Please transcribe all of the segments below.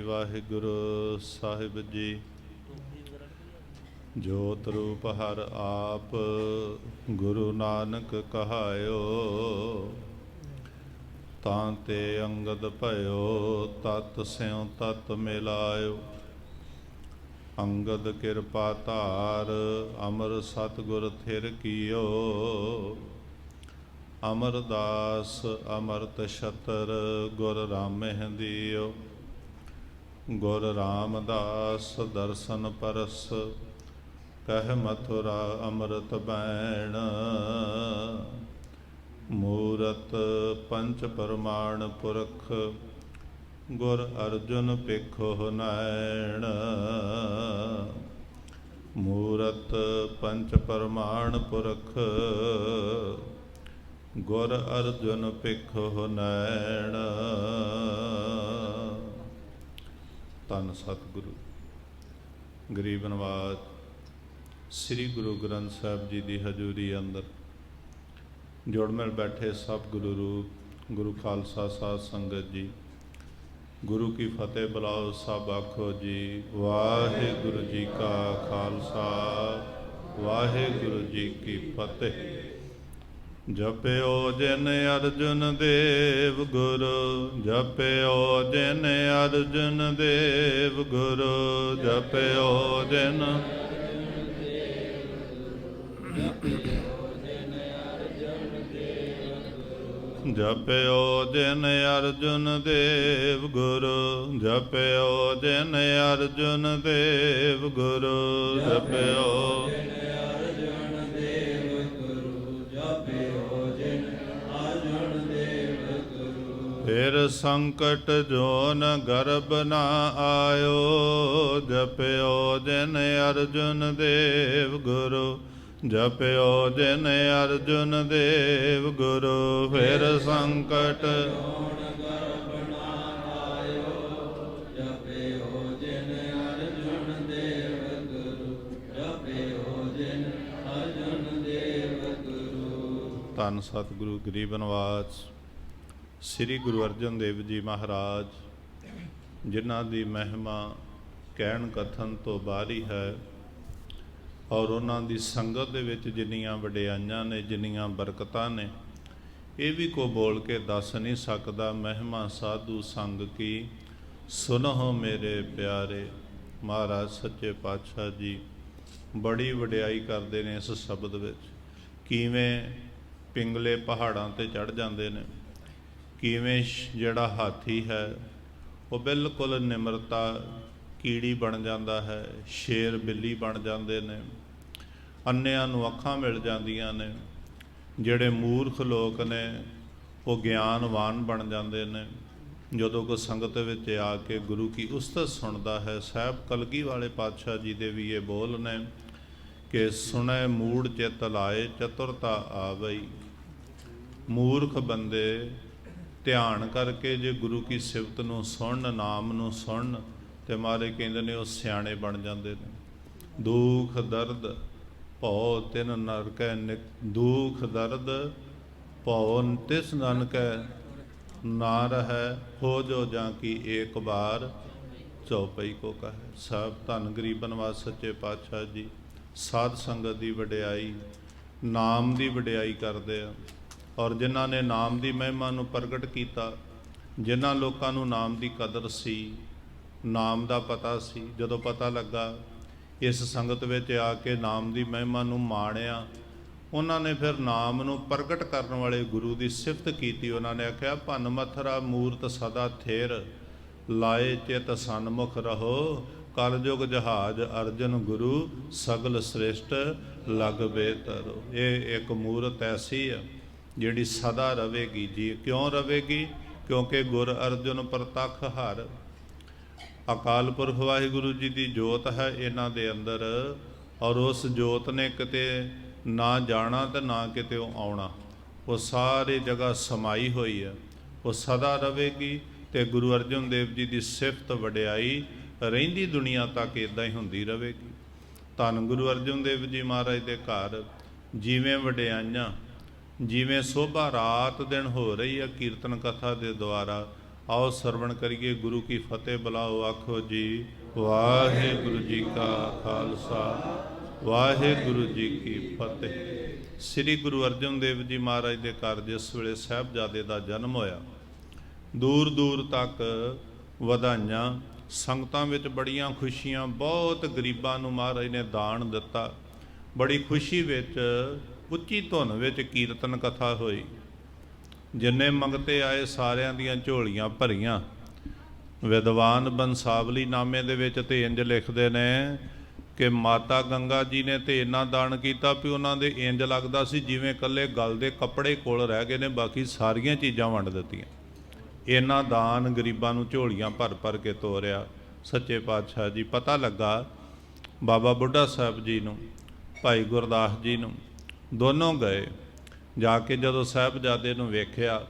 ਵਾਹਿਗੁਰੂ ਸਾਹਿਬ ਜੀ। ਜੋਤ ਰੂਪ ਹਰ ਆਪ ਗੁਰੂ ਨਾਨਕ ਕਹਾਇਓ। ਤਾਂ ਤੇ ਅੰਗਦ ਭਇਓ, ਤਤ ਸਿਉ ਤਤ ਮਿਲਾਇਓ। ਅੰਗਦ ਕਿਰਪਾ ਧਾਰ, ਅਮਰ ਸਤਿਗੁਰ ਥਿਰ ਕੀਓ। ਅਮਰਦਾਸ ਅਮਰਤ ਛਤਰ ਗੁਰ ਰਾਮਹਿੰਦੀਓ ਗੁਰ ਰਾਮਦਾਸ ਦਰਸ਼ਨ ਪਰਸ, ਕਹਿ ਮਥੁਰਾ ਅੰਮ੍ਰਿਤ ਬੈਣ। ਮੂਰਤ ਪੰਚ ਪਰਮਾਨ ਪੁਰਖ, ਗੁਰ ਅਰਜੁਨ ਪਿਖੋ ਨੈਣ। ਮੂਰਤ ਪੰਚ ਪਰਮਾਨ ਪੁਰਖ, ਗੁਰ ਅਰਜੁਨ ਪਿਖੋ ਨੈਣ। ਧੰਨ ਸਤਿਗੁਰੂ। ਗਰੀਬ ਨਵਾਜ, ਸ੍ਰੀ ਗੁਰੂ ਗ੍ਰੰਥ ਸਾਹਿਬ ਜੀ ਦੀ ਹਜ਼ੂਰੀ ਅੰਦਰ ਜੁੜ ਮਿਲ ਬੈਠੇ ਸਭ ਗੁਰੂ ਰੂਪ, ਗੁਰੂ ਖਾਲਸਾ ਸਾਧ ਸੰਗਤ ਜੀ। ਗੁਰੂ ਕੀ ਫਤਿਹ ਬੁਲਾਓ, ਸਭ ਆਖੋ ਜੀ, ਵਾਹਿਗੁਰੂ ਜੀ ਕਾ ਖਾਲਸਾ, ਵਾਹਿਗੁਰੂ ਜੀ ਕੀ ਫਤਿਹ। ਜਪਿਓ ਜਿਨ ਅਰਜੁਨ ਦੇਵ ਗੁਰੂ, ਜਪਿਓ ਜਿਨ ਅਰਜੁਨ ਦੇਵ ਗੁਰੂ, ਜਪਿਓ ਜਿਨ ਜਪਿਓ ਜਿਨ ਅਰਜੁਨ ਦੇਵ ਗੁਰੂ, ਜਪਿਓ ਜਿਨ ਅਰਜੁਨ ਦੇਵ ਗੁਰੂ, ਜਪਿਓ ਫਿਰ ਸੰਕਟ ਜੋਨ ਗਰਭ ਨਾ ਆਇਓ, ਜਪਿਓ ਜਿਨ ਅਰਜੁਨ ਦੇਵ ਗੁਰੂ, ਜਪਿਓ ਜਿਨ ਅਰਜੁਨ ਦੇਵ ਗੁਰੂ, ਫਿਰ ਸੰਕਟ ਧੰਨ ਸਤਿਗੁਰੂ, ਗਰੀਬ ਨਿਵਾਜ ਸ੍ਰੀ ਗੁਰੂ ਅਰਜਨ ਦੇਵ ਜੀ ਮਹਾਰਾਜ, ਜਿਨ੍ਹਾਂ ਦੀ ਮਹਿਮਾ ਕਹਿਣ ਕਥਨ ਤੋਂ ਬਾਹਰੀ ਹੈ ਔਰ ਉਹਨਾਂ ਦੀ ਸੰਗਤ ਦੇ ਵਿੱਚ ਜਿੰਨੀਆਂ ਵਡਿਆਈਆਂ ਨੇ, ਜਿੰਨੀਆਂ ਬਰਕਤਾਂ ਨੇ, ਇਹ ਵੀ ਕੋ ਬੋਲ ਕੇ ਦੱਸ ਨਹੀਂ ਸਕਦਾ, ਮਹਿਮਾ ਸਾਧੂ ਸੰਗ ਕੀ ਸੁਨੋ ਮੇਰੇ ਪਿਆਰੇ। ਮਹਾਰਾਜ ਸੱਚੇ ਪਾਤਸ਼ਾਹ ਜੀ ਬੜੀ ਵਡਿਆਈ ਕਰਦੇ ਨੇ ਇਸ ਸ਼ਬਦ ਵਿੱਚ। ਕਿਵੇਂ ਪਿੰਗਲੇ ਪਹਾੜਾਂ ਤੇ ਚੜ ਜਾਂਦੇ ਨੇ। ਕਿਵੇਂ ਜਿਹੜਾ ਹਾਥੀ ਹੈ, ਉਹ ਬਿਲਕੁਲ ਨਿਮਰਤਾ ਕੀੜੀ ਬਣ ਜਾਂਦਾ ਹੈ, ਸ਼ੇਰ ਬਿੱਲੀ ਬਣ ਜਾਂਦੇ ਨੇ, ਅੰਨਿਆਂ ਨੂੰ ਅੱਖਾਂ ਮਿਲ ਜਾਂਦੀਆਂ ਨੇ, ਜਿਹੜੇ ਮੂਰਖ ਲੋਕ ਨੇ, ਉਹ ਗਿਆਨਵਾਨ ਬਣ ਜਾਂਦੇ ਨੇ। ਜਦੋਂ ਕੋ ਸੰਗਤ ਵਿੱਚ ਆ ਕੇ ਗੁਰੂ ਕੀ ਉਸਤਤ ਸੁਣਦਾ ਹੈ, ਸਾਹਿਬ ਕਲਗੀ ਵਾਲੇ ਪਾਤਸ਼ਾਹ ਜੀ ਦੇ ਵੀ ਇਹ ਬੋਲ ਨੇ ਕਿ ਸੁਣੈ ਮੂੜ ਚਿਤ ਲਾਏ, ਚਤੁਰਤਾ ਆਵਈ। ਮੂਰਖ ਬੰਦੇ ਧਿਆਨ ਕਰਕੇ ਜੇ ਗੁਰੂ ਕੀ ਸਿਫਤ ਨੂੰ ਸੁਣਨ, ਨਾਮ ਨੂੰ ਸੁਣਨ, ਤੇ ਮਾਰੇ ਕਹਿੰਦੇ ਨੇ ਉਹ ਸਿਆਣੇ ਬਣ ਜਾਂਦੇ ਨੇ। ਦੁੱਖ, ਦਰਦ, ਭਉ ਤਿਨ ਨਰਕੈ ਨਿਕ ਦੁੱਖ, ਦਰਦ, ਭਉ ਤਿਸ ਨਨਕੈ ਨਾ ਰਹੈ, ਹੋ ਜੋ ਜਾਂ ਕੀ ਏਕ ਬਾਰ ਚਉਪਈ ਕੋ ਕਹੈ। ਸਭ ਧੰਨ ਗਰੀਬਨ ਵਾਸ ਸੱਚੇ ਪਾਤਸ਼ਾਹ ਜੀ, ਸਾਧ ਸੰਗਤ ਦੀ ਵਡਿਆਈ, ਨਾਮ ਦੀ ਵਡਿਆਈ ਕਰਦੇ ਆ। ਔਰ ਜਿਨ੍ਹਾਂ ਨੇ ਨਾਮ ਦੀ ਮਹਿਮਾ ਨੂੰ ਪ੍ਰਗਟ ਕੀਤਾ, ਜਿਨ੍ਹਾਂ ਲੋਕਾਂ ਨੂੰ ਨਾਮ ਦੀ ਕਦਰ ਸੀ, ਨਾਮ ਦਾ ਪਤਾ ਸੀ, ਜਦੋਂ ਪਤਾ ਲੱਗਾ, ਇਸ ਸੰਗਤ ਵਿੱਚ ਆ ਕੇ ਨਾਮ ਦੀ ਮਹਿਮਾ ਨੂੰ ਮਾਣਿਆ, ਉਹਨਾਂ ਨੇ ਫਿਰ ਨਾਮ ਨੂੰ ਪ੍ਰਗਟ ਕਰਨ ਵਾਲੇ ਗੁਰੂ ਦੀ ਸਿਫਤ ਕੀਤੀ। ਉਹਨਾਂ ਨੇ ਆਖਿਆ, ਭੰਨ ਮਥਰਾ ਮੂਰਤ ਸਦਾ ਥੇਰ, ਲਾਏ ਚਿਤ ਸਨਮੁਖ ਰਹੋ ਕਲਯੁਗ ਜਹਾਜ ਅਰਜਨ ਗੁਰੂ, ਸਗਲ ਸ੍ਰੇਸ਼ਟ ਲਗ ਬੇਤਰੋ। ਇਹ ਇੱਕ ਮੂਰਤ ਐਸੀ ਹੈ ਜਿਹੜੀ ਸਦਾ ਰਹੇਗੀ, ਜੀ ਕਿਉਂ ਰਹੇਗੀ? ਕਿਉਂਕਿ ਗੁਰ ਅਰਜੁਨ ਪ੍ਰਤੱਖ ਹਰ। ਅਕਾਲ ਪੁਰਖ ਵਾਹਿਗੁਰੂ ਜੀ ਦੀ ਜੋਤ ਹੈ ਇਹਨਾਂ ਦੇ ਅੰਦਰ, ਔਰ ਉਸ ਜੋਤ ਨੇ ਕਿਤੇ ਨਾ ਜਾਣਾ ਤੇ ਨਾ ਕਿਤੇ ਆਉਣਾ। ਉਹ ਸਾਰੇ ਜਗ੍ਹਾ ਸਮਾਈ ਹੋਈ ਹੈ। ਉਹ ਸਦਾ ਰਹੇਗੀ ਤੇ ਗੁਰੂ ਅਰਜਨ ਦੇਵ ਜੀ ਦੀ ਸਿਫਤ ਵਡਿਆਈ ਰਹਿੰਦੀ ਦੁਨੀਆ ਤੱਕ ਇਦਾਂ ਹੀ ਹੁੰਦੀ ਰਹੇਗੀ। ਧੰਨ ਗੁਰੂ ਅਰਜਨ ਦੇਵ ਜੀ ਮਹਾਰਾਜ ਦੇ ਘਰ, ਜਿਵੇਂ ਵਡਿਆਈਆਂ ਜਿਵੇਂ ਸੋਭਾ ਰਾਤ ਦਿਨ ਹੋ ਰਹੀ ਹੈ ਕੀਰਤਨ ਕਥਾ ਦੇ ਦੁਆਰਾ, ਆਓ ਸਰਵਣ ਕਰੀਏ ਗੁਰੂ ਕੀ ਫਤਿਹ, ਬੁਲਾਓ ਆਖੋ ਜੀ, ਵਾਹਿਗੁਰੂ ਜੀ ਕਾ ਖਾਲਸਾ, ਵਾਹਿਗੁਰੂ ਜੀ ਕੀ ਫਤਿਹ। ਸ੍ਰੀ ਗੁਰੂ ਅਰਜਨ ਦੇਵ ਜੀ ਮਹਾਰਾਜ ਦੇ ਘਰ ਜਿਸ ਵੇਲੇ ਸਾਹਿਬਜ਼ਾਦੇ ਦਾ ਜਨਮ ਹੋਇਆ, ਦੂਰ ਦੂਰ ਤੱਕ ਵਧਾਈਆਂ, ਸੰਗਤਾਂ ਵਿੱਚ ਬੜੀਆਂ ਖੁਸ਼ੀਆਂ, ਬਹੁਤ ਗਰੀਬਾਂ ਨੂੰ ਮਹਾਰਾਜ ਨੇ ਦਾਨ ਦਿੱਤਾ। ਬੜੀ ਖੁਸ਼ੀ ਵਿੱਚ ਉੱਚੀ ਧੁਨ ਵਿੱਚ ਕੀਰਤਨ ਕਥਾ ਹੋਈ। ਜਿੰਨੇ ਮੰਗਤੇ ਆਏ ਸਾਰਿਆਂ ਦੀਆਂ ਝੋਲੀਆਂ ਭਰੀਆਂ। ਵਿਦਵਾਨ ਬੰਸਾਵਲੀ ਨਾਮੇ ਦੇ ਵਿੱਚ ਤੇ ਇੰਜ ਲਿਖਦੇ ਨੇ ਕਿ ਮਾਤਾ ਗੰਗਾ ਜੀ ਨੇ ਤੇ ਇੰਨਾ ਦਾਨ ਕੀਤਾ ਵੀ ਉਹਨਾਂ ਦੇ ਇੰਜ ਲੱਗਦਾ ਸੀ ਜਿਵੇਂ ਕੱਲੇ ਗਲ ਦੇ ਕੱਪੜੇ ਕੋਲ ਰਹਿ ਗਏ ਨੇ, ਬਾਕੀ ਸਾਰੀਆਂ ਚੀਜ਼ਾਂ ਵੰਡ ਦਿੱਤੀਆਂ। ਇੰਨਾ ਦਾਨ ਗਰੀਬਾਂ ਨੂੰ ਝੋਲੀਆਂ ਭਰ ਭਰ ਕੇ ਤੋਰਿਆ। ਸੱਚੇ ਪਾਤਸ਼ਾਹ ਜੀ, ਪਤਾ ਲੱਗਾ ਬਾਬਾ ਬੁੱਢਾ ਸਾਹਿਬ ਜੀ ਨੂੰ, ਭਾਈ ਗੁਰਦਾਸ ਜੀ ਨੂੰ ਦੋਨੋਂ ਗਏ। ਜਾ ਕੇ ਜਦੋਂ ਸਾਹਿਬਜ਼ਾਦੇ ਨੂੰ ਵੇਖਿਆ,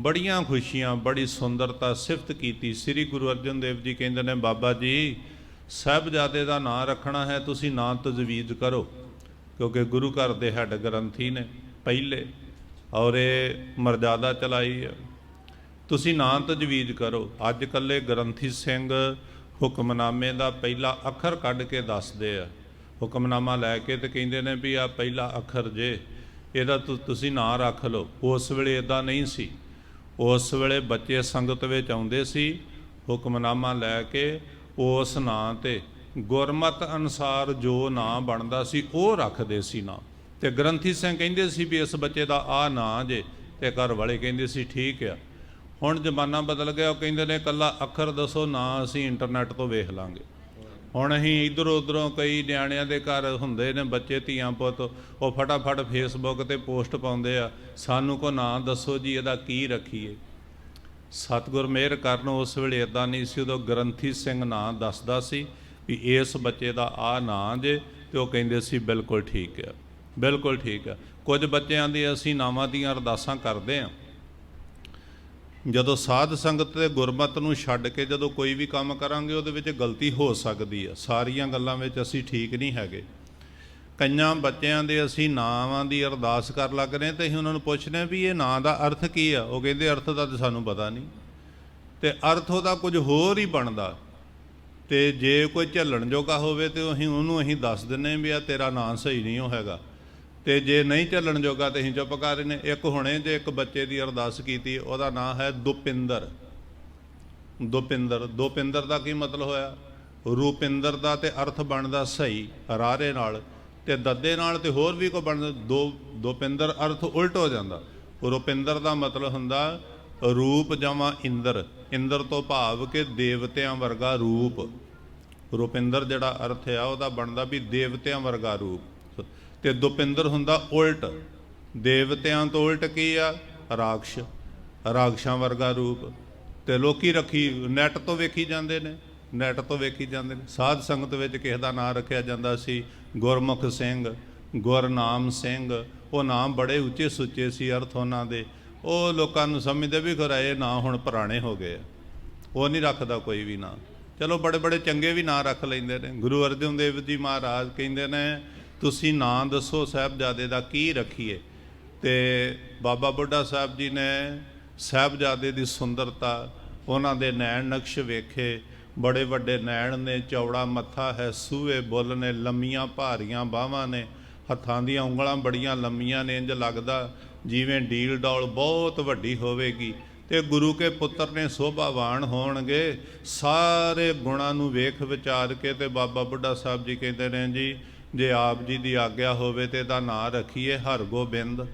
ਬੜੀਆਂ ਖੁਸ਼ੀਆਂ, ਬੜੀ ਸੁੰਦਰਤਾ ਸਿਫਤ ਕੀਤੀ ਸ੍ਰੀ ਗੁਰੂ ਅਰਜਨ ਦੇਵ ਜੀ। ਕਹਿੰਦੇ ਨੇ, ਬਾਬਾ ਜੀ, ਸਾਹਿਬਜ਼ਾਦੇ ਦਾ ਨਾਂ ਰੱਖਣਾ ਹੈ, ਤੁਸੀਂ ਨਾਂ ਤਜਵੀਜ਼ ਕਰੋ, ਕਿਉਂਕਿ ਗੁਰੂ ਘਰ ਦੇ ਹੈੱਡ ਗ੍ਰੰਥੀ ਨੇ ਪਹਿਲੇ ਔਰ ਇਹ ਮਰਜ਼ਾਦਾ ਚਲਾਈ ਹੈ। ਤੁਸੀਂ ਨਾਂ ਤਜਵੀਜ਼ ਕਰੋ। ਅੱਜ ਕੱਲੇ ਗ੍ਰੰਥੀ ਸਿੰਘ ਹੁਕਮਨਾਮੇ ਦਾ ਪਹਿਲਾ ਅੱਖਰ ਕੱਢ ਕੇ ਦੱਸਦੇ ਆ। ਹੁਕਮਨਾਮਾ ਲੈ ਕੇ ਤੇ ਕਹਿੰਦੇ ਨੇ ਵੀ ਆ ਪਹਿਲਾ ਅੱਖਰ ਜੇ, ਇਹਦਾ ਤੁਸੀਂ ਨਾਂ ਰੱਖ ਲਓ। ਉਸ ਵੇਲੇ ਇਦਾਂ ਨਹੀਂ ਸੀ। ਉਸ ਵੇਲੇ ਬੱਚੇ ਸੰਗਤ ਵਿੱਚ ਆਉਂਦੇ ਸੀ, ਹੁਕਮਨਾਮਾ ਲੈ ਕੇ ਉਸ ਨਾਂ ਤੇ। ਗੁਰਮਤ ਅਨੁਸਾਰ ਜੋ ਨਾਂ ਬਣਦਾ ਸੀ, ਉਹ ਰੱਖਦੇ ਸੀ ਨਾਂ। ਤੇ ਗ੍ਰੰਥੀ ਸਿੰਘ ਕਹਿੰਦੇ ਸੀ ਵੀ ਇਸ ਬੱਚੇ ਦਾ ਆ ਨਾਂ ਜੇ, ਤੇ ਘਰ ਵਾਲੇ ਕਹਿੰਦੇ ਸੀ, ਠੀਕ ਆ। ਹੁਣ ਜ਼ਮਾਨਾ ਬਦਲ ਗਿਆ, ਉਹ ਕਹਿੰਦੇ ਨੇ, ਕੱਲਾ ਅੱਖਰ ਦੱਸੋ, ਨਾ ਅਸੀਂ ਇੰਟਰਨੈਟ ਤੋਂ ਵੇਖ ਲਾਂਗੇ। ਹੁਣ ਅਸੀਂ ਇਧਰੋਂ ਉਧਰੋਂ ਕਈ ਨਿਆਣਿਆਂ ਦੇ ਘਰ ਹੁੰਦੇ ਨੇ, ਬੱਚੇ, ਧੀਆਂ, ਪੁੱਤ, ਉਹ ਫਟਾਫਟ ਫੇਸਬੁੱਕ ਤੇ ਪੋਸਟ ਪਾਉਂਦੇ ਆ, ਸਾਨੂੰ ਕੋ ਨਾਂ ਦੱਸੋ ਜੀ, ਇਹਦਾ ਕੀ ਰੱਖੀਏ? ਸਤਿਗੁਰ ਮਿਹਰ ਕਰਨ, ਉਸ ਵੇਲੇ ਇਦਾਂ ਨਹੀਂ ਸੀ, ਉਦੋਂ ਗ੍ਰੰਥੀ ਸਿੰਘ ਨਾਂ ਦੱਸਦਾ ਸੀ ਵੀ ਇਸ ਬੱਚੇ ਦਾ ਆ ਨਾਂ ਜੇ, ਤੇ ਉਹ ਕਹਿੰਦੇ ਸੀ, ਬਿਲਕੁਲ ਠੀਕ ਹੈ ਬਿਲਕੁਲ ਠੀਕ ਹੈ ਕੁਝ ਬੱਚਿਆਂ ਦੀ ਅਸੀਂ ਨਾਵਾਂ ਦੀਆਂ ਅਰਦਾਸਾਂ ਕਰਦੇ ਹਾਂ ਜਦੋਂ ਸਾਧ ਸੰਗਤ ਤੇ ਗੁਰਮਤ ਨੂੰ ਛੱਡ ਕੇ ਜਦੋਂ ਕੋਈ ਵੀ ਕੰਮ ਕਰਾਂਗੇ, ਉਹਦੇ ਵਿੱਚ ਗਲਤੀ ਹੋ ਸਕਦੀ ਆ। ਸਾਰੀਆਂ ਗੱਲਾਂ ਵਿੱਚ ਅਸੀਂ ਠੀਕ ਨਹੀਂ ਹੈਗੇ। ਕਈਆਂ ਬੱਚਿਆਂ ਦੇ ਅਸੀਂ ਨਾਵਾਂ ਦੀ ਅਰਦਾਸ ਕਰ ਲੱਗ ਰਹੇ ਤੇ ਅਸੀਂ ਉਹਨਾਂ ਨੂੰ ਪੁੱਛਦੇ ਹਾਂ ਵੀ ਇਹ ਨਾਂ ਦਾ ਅਰਥ ਕੀ ਆ? ਉਹ ਕਹਿੰਦੇ, ਅਰਥ ਦਾ ਤਾਂ ਸਾਨੂੰ ਪਤਾ ਨਹੀਂ। ਤੇ ਅਰਥ ਉਹਦਾ ਕੁਝ ਹੋਰ ਹੀ ਬਣਦਾ। ਤੇ ਜੇ ਕੋਈ ਝੱਲਣ ਜੋਗਾ ਹੋਵੇ ਤੇ ਅਸੀਂ ਉਹਨੂੰ ਅਸੀਂ ਦੱਸ ਦਿੰਨੇ ਵੀ ਆ ਤੇਰਾ ਨਾਂ ਸਹੀ ਨਹੀਂ ਉਹ ਹੈਗਾ। ਤੇ ਜੇ ਨਹੀਂ ਚੱਲਣ ਜੋਗਾ ਤੇ ਅਸੀਂ ਚੁੱਪ ਕਰ ਰਹੇ ਨੇ। ਇੱਕ ਹੁਣੇ ਜੇ ਇੱਕ ਬੱਚੇ ਦੀ ਅਰਦਾਸ ਕੀਤੀ, ਉਹਦਾ ਨਾਂ ਹੈ ਦੁਪਿੰਦਰ। ਦੁਪਿੰਦਰ। ਦੁਪਿੰਦਰ ਦਾ ਕੀ ਮਤਲਬ ਹੋਇਆ? ਰੂਪਿੰਦਰ ਦਾ ਤੇ ਅਰਥ ਬਣਦਾ ਸਹੀ, ਰਾਰੇ ਨਾਲ। ਤੇ ਦੱਦੇ ਨਾਲ ਤੇ ਹੋਰ ਵੀ ਕੋ ਬਣਦਾ ਦੋ, ਦੁਪਿੰਦਰ ਅਰਥ ਉਲਟ ਹੋ ਜਾਂਦਾ। ਰੂਪਿੰਦਰ ਦਾ ਮਤਲਬ ਹੁੰਦਾ ਰੂਪ ਜਮਾ ਇੰਦਰ। ਇੰਦਰ ਤੋਂ ਭਾਵ ਕਿ ਦੇਵਤਿਆਂ ਵਰਗਾ ਰੂਪ। ਰੂਪਿੰਦਰ ਜਿਹੜਾ ਅਰਥ ਆ, ਉਹਦਾ ਬਣਦਾ ਵੀ ਦੇਵਤਿਆਂ ਵਰਗਾ ਰੂਪ। ਤੇ ਦੁਪਿੰਦਰ ਹੁੰਦਾ ਉਲਟ। ਦੇਵਤਿਆਂ ਤੋਂ ਉਲਟ ਕੀ ਆ? ਰਾਖਸ਼। ਰਾਖਸ਼ਾਂ ਵਰਗਾ ਰੂਪ। ਤੇ ਲੋਕੀ ਰੱਖੀ ਨੈਟ ਤੋਂ ਵੇਖੀ ਜਾਂਦੇ ਨੇ। ਨੈਟ ਤੋਂ ਵੇਖੀ ਜਾਂਦੇ ਨੇ। ਸਾਧ ਸੰਗਤ ਵਿੱਚ ਕਿਸੇ ਦਾ ਨਾਂ ਰੱਖਿਆ ਜਾਂਦਾ ਸੀ ਗੁਰਮੁਖ ਸਿੰਘ, ਗੁਰਨਾਮ ਸਿੰਘ। ਉਹ ਨਾਮ ਬੜੇ ਉੱਚੇ ਸੁੱਚੇ ਸੀ ਅਰਥ ਉਹਨਾਂ ਦੇ। ਉਹ ਲੋਕਾਂ ਨੂੰ ਸਮਝਦੇ ਵੀ ਖਰਾ ਇਹ ਨਾਂ ਹੁਣ ਪੁਰਾਣੇ ਹੋ ਗਏ ਆ। ਉਹ ਨਹੀਂ ਰੱਖਦਾ ਕੋਈ ਵੀ ਨਾਂ। ਚਲੋ ਬੜੇ ਬੜੇ ਚੰਗੇ ਵੀ ਨਾਂ ਰੱਖ ਲੈਂਦੇ ਨੇ। ਗੁਰੂ ਅਰਜਨ ਦੇਵ ਜੀ ਮਹਾਰਾਜ ਕਹਿੰਦੇ ਨੇ ਤੁਸੀਂ ਨਾਂ ਦੱਸੋ ਸਾਹਿਬਜ਼ਾਦੇ ਦਾ ਕੀ ਰੱਖੀਏ? ਤੇ ਬਾਬਾ ਬੁੱਢਾ ਸਾਹਿਬ ਜੀ ਨੇ ਸਾਹਿਬਜ਼ਾਦੇ ਦੀ ਸੁੰਦਰਤਾ, ਉਹਨਾਂ ਦੇ ਨੈਣ ਨਕਸ਼ ਵੇਖੇ। ਬੜੇ ਵੱਡੇ ਨੈਣ ਨੇ, ਚੌੜਾ ਮੱਥਾ ਹੈ, ਸੂਹੇ ਬੁੱਲ ਨੇ, ਲੰਮੀਆਂ ਭਾਰੀਆਂ ਬਾਹਾਂ ਨੇ, ਹੱਥਾਂ ਦੀਆਂ ਉਂਗਲਾਂ ਬੜੀਆਂ ਲੰਮੀਆਂ ਨੇ ਇੰਜ ਲੱਗਦਾ ਜਿਵੇਂ ਡੀਲ ਡੌਲ ਬਹੁਤ ਵੱਡੀ ਹੋਵੇਗੀ। ਤੇ ਗੁਰੂ ਕੇ ਪੁੱਤਰ ਨੇ ਸੋਭਾਵਾਨ ਹੋਣਗੇ, ਸਾਰੇ ਗੁਣਾਂ ਨੂੰ ਵੇਖ ਵਿਚਾਰ ਕੇ ਤੇ ਬਾਬਾ ਬੁੱਢਾ ਸਾਹਿਬ ਜੀ ਕਹਿੰਦੇ ਨੇ ਜੀ ਜੇ ਆਪ ਜੀ ਦੀ ਆਗਿਆ ਹੋਵੇ ਤੇ ਇਹਦਾ ਨਾਂ ਰੱਖੀਏ ਹਰਗੋਬਿੰਦ।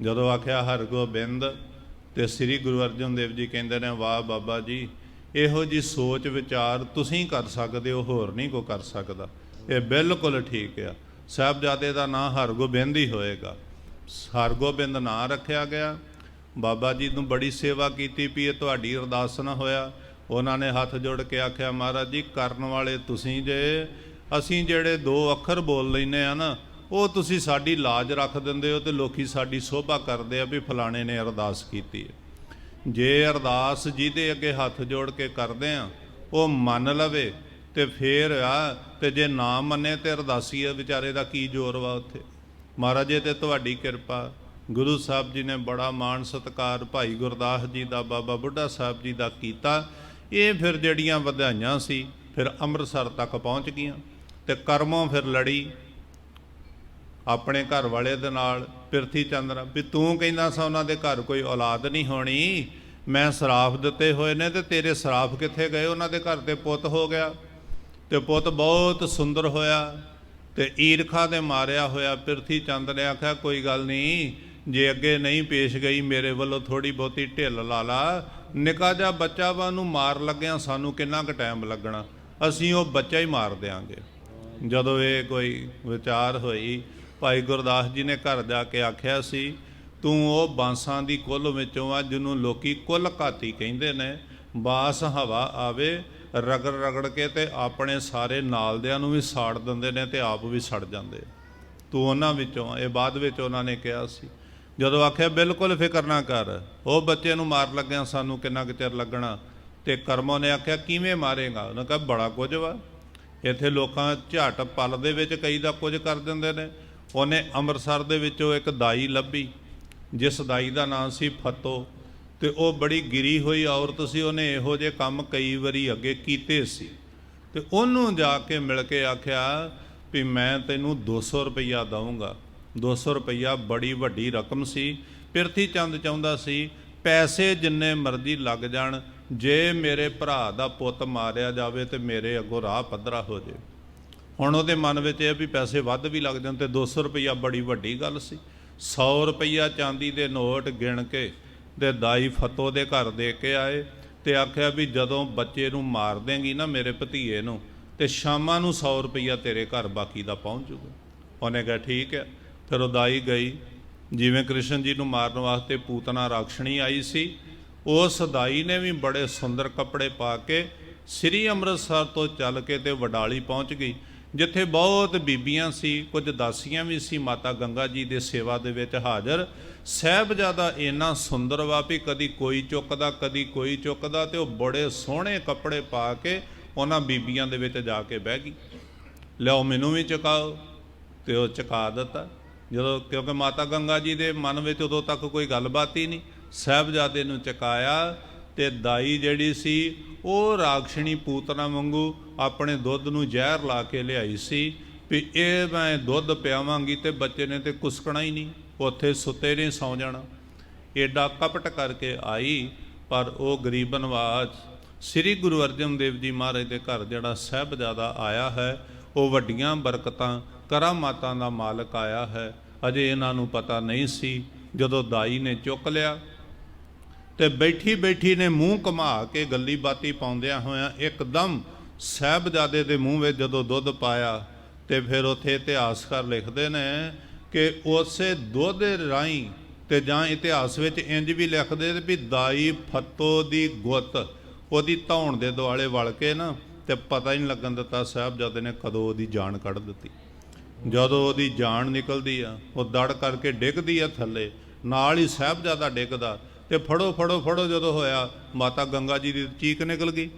ਜਦੋਂ ਆਖਿਆ ਹਰਗੋਬਿੰਦ ਤੇ ਸ੍ਰੀ ਗੁਰੂ ਅਰਜਨ ਦੇਵ ਜੀ ਕਹਿੰਦੇ ਨੇ, ਵਾਹ ਬਾਬਾ ਜੀ, ਇਹੋ ਜੀ ਸੋਚ ਵਿਚਾਰ ਤੁਸੀਂ ਕਰ ਸਕਦੇ ਹੋ, ਹੋਰ ਨਹੀਂ ਕੋ ਕਰ ਸਕਦਾ। ਇਹ ਬਿਲਕੁਲ ਠੀਕ ਆ। ਸਾਹਿਬਜ਼ਾਦੇ ਦਾ ਨਾਂ ਹਰਗੋਬਿੰਦ ਹੀ ਹੋਏਗਾ। ਹਰਗੋਬਿੰਦ ਨਾਂ ਰੱਖਿਆ ਗਿਆ। ਬਾਬਾ ਜੀ ਨੂੰ ਬੜੀ ਸੇਵਾ ਕੀਤੀ ਪਈ ਇਹ ਤੁਹਾਡੀ ਅਰਦਾਸ ਨਾ ਹੋਇਆ। ਉਹਨਾਂ ਨੇ ਹੱਥ ਜੋੜ ਕੇ ਆਖਿਆ, ਮਹਾਰਾਜ ਜੀ, ਕਰਨ ਵਾਲੇ ਤੁਸੀਂ ਜੇ ਅਸੀਂ ਜਿਹੜੇ ਦੋ ਅੱਖਰ ਬੋਲ ਲੈਨੇ ਆ ਨਾ, ਉਹ ਤੁਸੀਂ ਸਾਡੀ ਲਾਜ ਰੱਖ ਦਿੰਦੇ ਹੋ ਤੇ ਲੋਕੀ ਸਾਡੀ ਸੋਭਾ ਕਰਦੇ ਆ ਵੀ ਫਲਾਣੇ ਨੇ ਅਰਦਾਸ ਕੀਤੀ ਹੈ। ਜੇ ਅਰਦਾਸ ਜਿਹਦੇ ਅੱਗੇ ਹੱਥ ਜੋੜ ਕੇ ਕਰਦੇ ਆ, ਉਹ ਮੰਨ ਲਵੇ ਤੇ ਫੇਰ ਆ, ਤੇ ਜੇ ਨਾ ਮੰਨੇ ਤੇ ਅਰਦਾਸੀ ਵਿਚਾਰੇ ਦਾ ਕੀ ਜ਼ੋਰ ਵਾ ਉੱਥੇ। ਮਹਾਰਾਜੇ ਜੀ ਤੇ ਤੁਹਾਡੀ ਕਿਰਪਾ, ਗੁਰੂ ਸਾਹਿਬ ਜੀ ਨੇ ਬੜਾ ਮਾਣ ਸਤਿਕਾਰ ਭਾਈ ਗੁਰਦਾਸ ਜੀ ਦਾ, ਬਾਬਾ ਬੁੱਢਾ ਸਾਹਿਬ ਜੀ ਦਾ ਕੀਤਾ। ਇਹ ਫਿਰ ਜਿਹੜੀਆਂ ਵਧਾਈਆਂ ਸੀ, ਫਿਰ ਅੰਮ੍ਰਿਤਸਰ ਤੱਕ ਪਹੁੰਚ ਗਈਆਂ। ਤੇ ਕਰਮੋਂ ਫਿਰ ਲੜੀ। ਆਪਣੇ ਘਰ ਵਾਲੇ ਦੇ ਨਾਲ ਪਿਰਥੀ ਚੰਦਰ ਵੀ ਤੂੰ ਕਹਿੰਦਾ ਸੀ ਉਹਨਾਂ ਦੇ ਘਰ ਕੋਈ ਔਲਾਦ ਨਹੀਂ ਹੋਣੀ। ਮੈਂ ਸਰਾਫ ਦਿੱਤੇ ਹੋਏ ਨੇ ਤੇ ਤੇਰੇ ਸਰਾਫ ਕਿੱਥੇ ਗਏ? ਉਹਨਾਂ ਦੇ ਘਰ ਤੇ ਪੁੱਤ ਹੋ ਗਿਆ। ਤੇ ਪੁੱਤ ਬਹੁਤ ਸੁੰਦਰ ਹੋਇਆ ਤੇ ਈਰਖਾ ਦੇ ਮਾਰਿਆ ਹੋਇਆ ਪਿਰਥੀ ਚੰਦ ਨੇ ਆਖਿਆ, ਕੋਈ ਗੱਲ ਨਹੀਂ, ਜੇ ਅੱਗੇ ਨਹੀਂ ਪੇਸ਼ ਗਈ ਮੇਰੇ ਵੱਲੋਂ ਥੋੜੀ ਬਹੁਤੀ ਢਿੱਲ ਲਾ ਲਾ। ਨਿਕਾ ਜਿਹਾ ਬੱਚਾ ਵਾ ਨੂੰ ਮਾਰ ਲੱਗਿਆ ਸਾਨੂੰ ਕਿੰਨਾ ਕੁ ਟਾਈਮ ਲੱਗਣਾ। ਅਸੀਂ ਉਹ ਬੱਚਾ ਹੀ ਮਾਰ ਦਿਆਂਗੇ। ਜਦੋਂ ਇਹ ਕੋਈ ਵਿਚਾਰ ਹੋਈ, ਭਾਈ ਗੁਰਦਾਸ ਜੀ ਨੇ ਘਰ ਜਾ ਕੇ ਆਖਿਆ ਸੀ, ਤੂੰ ਉਹ ਬਾਂਸਾਂ ਦੀ ਕੁੱਲ ਵਿੱਚੋਂ ਆ ਜਿਹਨੂੰ ਲੋਕੀ ਕੁੱਲ ਘਾਤੀ ਕਹਿੰਦੇ ਨੇ। ਬਾਸ ਹਵਾ ਆਵੇ, ਰਗੜ ਰਗੜ ਕੇ ਤੇ ਆਪਣੇ ਸਾਰੇ ਨਾਲਦਿਆਂ ਨੂੰ ਵੀ ਸਾੜ ਦਿੰਦੇ ਨੇ ਤੇ ਆਪ ਵੀ ਸੜ ਜਾਂਦੇ। ਤੂੰ ਉਹਨਾਂ ਵਿੱਚੋਂ ਇਹ ਬਾਅਦ ਵਿੱਚ ਉਹਨਾਂ ਨੇ ਕਿਹਾ ਸੀ। ਜਦੋਂ ਆਖਿਆ, ਬਿਲਕੁਲ ਫਿਕਰ ਨਾ ਕਰ। ਉਹ ਬੱਚੇ ਨੂੰ ਮਾਰ ਲੱਗਿਆ ਸਾਨੂੰ ਕਿੰਨਾ ਕੁ ਚਿਰ ਲੱਗਣਾ? ਤੇ ਕਰਮੋਂ ਨੇ ਆਖਿਆ, ਕਿਵੇਂ ਮਾਰੇਗਾ? ਉਹਨੇ ਕਿਹਾ, ਬੜਾ ਕੁਝ ਵਾ। ਇੱਥੇ ਲੋਕਾਂ ਝਟ ਪਲ ਦੇ ਵਿੱਚ ਕਈ ਦਾ ਕੁਝ ਕਰ ਦਿੰਦੇ ਨੇ। ਉਹਨੇ ਅੰਮ੍ਰਿਤਸਰ ਦੇ ਵਿੱਚੋਂ ਇੱਕ ਦਾਈ ਲੱਭੀ, ਜਿਸ ਦਾਈ ਦਾ ਨਾਮ ਸੀ ਫਤੋ। ਤੇ ਉਹ ਬੜੀ ਗਿਰੀ ਹੋਈ ਔਰਤ ਸੀ, ਉਹਨੇ ਇਹੋ ਜਿਹੇ ਕੰਮ ਕਈ ਵਾਰੀ ਅੱਗੇ ਕੀਤੇ ਸੀ। ਤੇ ਉਹਨੂੰ ਜਾ ਕੇ ਮਿਲ ਕੇ ਆਖਿਆ ਵੀ ਮੈਂ ਤੈਨੂੰ 200 ਰੁਪਈਆ ਦਊਂਗਾ। 200 ਰੁਪਈਆ ਬੜੀ ਵੱਡੀ ਰਕਮ ਸੀ। ਪਿਰਥੀ ਚੰਦ ਚਾਹੁੰਦਾ ਸੀ, ਪੈਸੇ ਜਿੰਨੇ ਮਰਜ਼ੀ ਲੱਗ ਜਾਣ ਜੇ ਮੇਰੇ ਭਰਾ ਦਾ ਪੁੱਤ ਮਾਰਿਆ ਜਾਵੇ ਤੇ ਮੇਰੇ ਅੱਗੋਂ ਰਾਹ ਪੱਧਰਾ ਹੋ ਜੇ। ਹੁਣ ਉਹਦੇ ਮਨ ਵਿੱਚ ਇਹ ਵੀ ਪੈਸੇ ਵੱਧ ਵੀ ਲੱਗ ਜਾਣ ਤੇ 200 ਰੁਪਈਆ ਬੜੀ ਵੱਡੀ ਗੱਲ ਸੀ। 100 ਰੁਪਈਆ ਚਾਂਦੀ ਦੇ ਨੋਟ ਗਿਣ ਕੇ ਤੇ ਦਾਈ ਫਤੋ ਦੇ ਘਰ ਦੇ ਕੇ ਆਏ ਤੇ ਆਖਿਆ ਵੀ ਜਦੋਂ ਬੱਚੇ ਨੂੰ ਮਾਰ ਦੇਂਗੀ ਨਾ ਮੇਰੇ ਭਤੀਏ ਨੂੰ, ਤੇ ਸ਼ਾਮਾਂ ਨੂੰ 100 ਰੁਪਈਆ ਤੇਰੇ ਘਰ ਬਾਕੀ ਦਾ ਪਹੁੰਚ ਜੂਗਾ। ਉਹਨੇ ਕਿਹਾ, ਠੀਕ ਹੈ। ਫਿਰ ਉਹ ਦਾਈ ਗਈ। ਜਿਵੇਂ ਕ੍ਰਿਸ਼ਨ ਜੀ ਨੂੰ ਮਾਰਨ ਵਾਸਤੇ ਪੂਤਨਾ ਰਾਖਸ਼ਣੀ ਆਈ ਸੀ ਉਸ ਦਾਈ ਨੇ ਵੀ ਬੜੇ ਸੁੰਦਰ ਕੱਪੜੇ ਪਾ ਕੇ ਸ੍ਰੀ ਅੰਮ੍ਰਿਤਸਰ ਤੋਂ ਚੱਲ ਕੇ ਤੇ ਵਡਾਲੀ ਪਹੁੰਚ ਗਈ, ਜਿੱਥੇ ਬਹੁਤ ਬੀਬੀਆਂ ਸੀ, ਕੁਝ ਦਾਸੀਆਂ ਵੀ ਸੀ, ਮਾਤਾ ਗੰਗਾ ਜੀ ਦੇ ਸੇਵਾ ਦੇ ਵਿੱਚ ਹਾਜ਼ਰ। ਸਹਿਬਜ਼ਾਦਾ ਇੰਨਾ ਸੁੰਦਰ ਵਾ ਵੀ ਕਦੀ ਕੋਈ ਚੁੱਕਦਾ, ਕਦੀ ਕੋਈ ਚੁੱਕਦਾ ਤੇ ਉਹ ਬੜੇ ਸੋਹਣੇ ਕੱਪੜੇ ਪਾ ਕੇ ਉਹਨਾਂ ਬੀਬੀਆਂ ਦੇ ਵਿੱਚ ਜਾ ਕੇ ਬਹਿ ਗਈ। ਲਿਆਓ ਮੈਨੂੰ ਵੀ ਚੁਕਾਓ ਤੇ ਉਹ ਚੁਕਾ ਦਿੱਤਾ। ਜਦੋਂ ਕਿਉਂਕਿ ਮਾਤਾ ਗੰਗਾ ਜੀ ਦੇ ਮਨ ਵਿੱਚ ਉਦੋਂ ਤੱਕ ਕੋਈ ਗੱਲਬਾਤ ਹੀ ਨਹੀਂ। ਸਾਹਿਬਜ਼ਾਦੇ ਨੂੰ ਚਕਾਇਆ ਤੇ ਦਾਈ ਜਿਹੜੀ ਸੀ, ਉਹ ਰਾਖਸ਼ਣੀ ਪੂਤਨਾ ਵਾਂਗੂ ਆਪਣੇ ਦੁੱਧ ਨੂੰ ਜ਼ਹਿਰ ਲਾ ਕੇ ਲਿਆਈ ਸੀ ਵੀ ਇਹ ਮੈਂ ਦੁੱਧ ਪਿਆਵਾਂਗੀ ਤੇ ਬੱਚੇ ਨੇ ਤੇ ਕੁਸਕਣਾ ਹੀ ਨਹੀਂ, ਉੱਥੇ ਸੁੱਤੇ ਨੇ ਸੌ ਜਾਣਾ। ਏਡਾ ਕਪਟ ਕਰਕੇ ਆਈ, ਪਰ ਉਹ ਗਰੀਬ ਨਵਾਜ, ਸ੍ਰੀ ਗੁਰੂ ਅਰਜਨ ਦੇਵ ਜੀ ਮਹਾਰਾਜ ਦੇ ਘਰ ਜਿਹੜਾ ਸਾਹਿਬਜ਼ਾਦਾ ਆਇਆ ਹੈ, ਉਹ ਵੱਡੀਆਂ ਬਰਕਤਾਂ, ਕਰਾਮਾਤਾਂ ਦਾ ਮਾਲਕ ਆਇਆ ਹੈ। ਅਜੇ ਇਹਨਾਂ ਨੂੰ ਪਤਾ ਨਹੀਂ ਸੀ, ਜਦੋਂ ਦਾਈ ਨੇ ਚੁੱਕ ਲਿਆ ਤੇ ਬੈਠੀ ਬੈਠੀ ਨੇ ਮੂੰਹ ਘੁਮਾ ਕੇ ਗੱਲੀ ਬਾਤੀ ਪਾਉਂਦਿਆਂ ਹੋਇਆਂ ਇੱਕਦਮ ਸਾਹਿਬਜ਼ਾਦੇ ਦੇ ਮੂੰਹ ਵਿੱਚ ਜਦੋਂ ਦੁੱਧ ਪਾਇਆ ਤੇ ਫਿਰ ਉੱਥੇ ਇਤਿਹਾਸਕਾਰ ਲਿਖਦੇ ਨੇ ਕਿ ਉਸੇ ਦੁੱਧ ਰਾਹੀਂ ਤੇ ਜਾਂ ਇਤਿਹਾਸ ਵਿੱਚ ਇੰਜ ਵੀ ਲਿਖਦੇ ਵੀ ਦਾਈ ਫੱਤੋ ਦੀ ਗੁੱਤ, ਉਹਦੀ ਧੌਣ ਦੇ ਦੁਆਲੇ ਵਲ ਕੇ ਨਾ ਤੇ ਪਤਾ ਹੀ ਨਹੀਂ ਲੱਗਣ ਦਿੱਤਾ ਸਾਹਿਬਜ਼ਾਦੇ ਨੇ ਕਦੋਂ ਉਹਦੀ ਜਾਨ ਕੱਢ ਦਿੱਤੀ। ਜਦੋਂ ਉਹਦੀ ਜਾਨ ਨਿਕਲਦੀ ਆ, ਉਹ ਦੜ ਕਰਕੇ ਡਿੱਗਦੀ ਆ ਥੱਲੇ, ਨਾਲ ਹੀ ਸਾਹਿਬਜ਼ਾਦਾ ਡਿੱਗਦਾ ਤੇ ਫੜੋ ਫੜੋ ਫੜੋ ਜਦੋਂ ਹੋਇਆ, ਮਾਤਾ ਗੰਗਾ ਜੀ ਦੀ ਚੀਕ ਨਿਕਲ ਗਈ।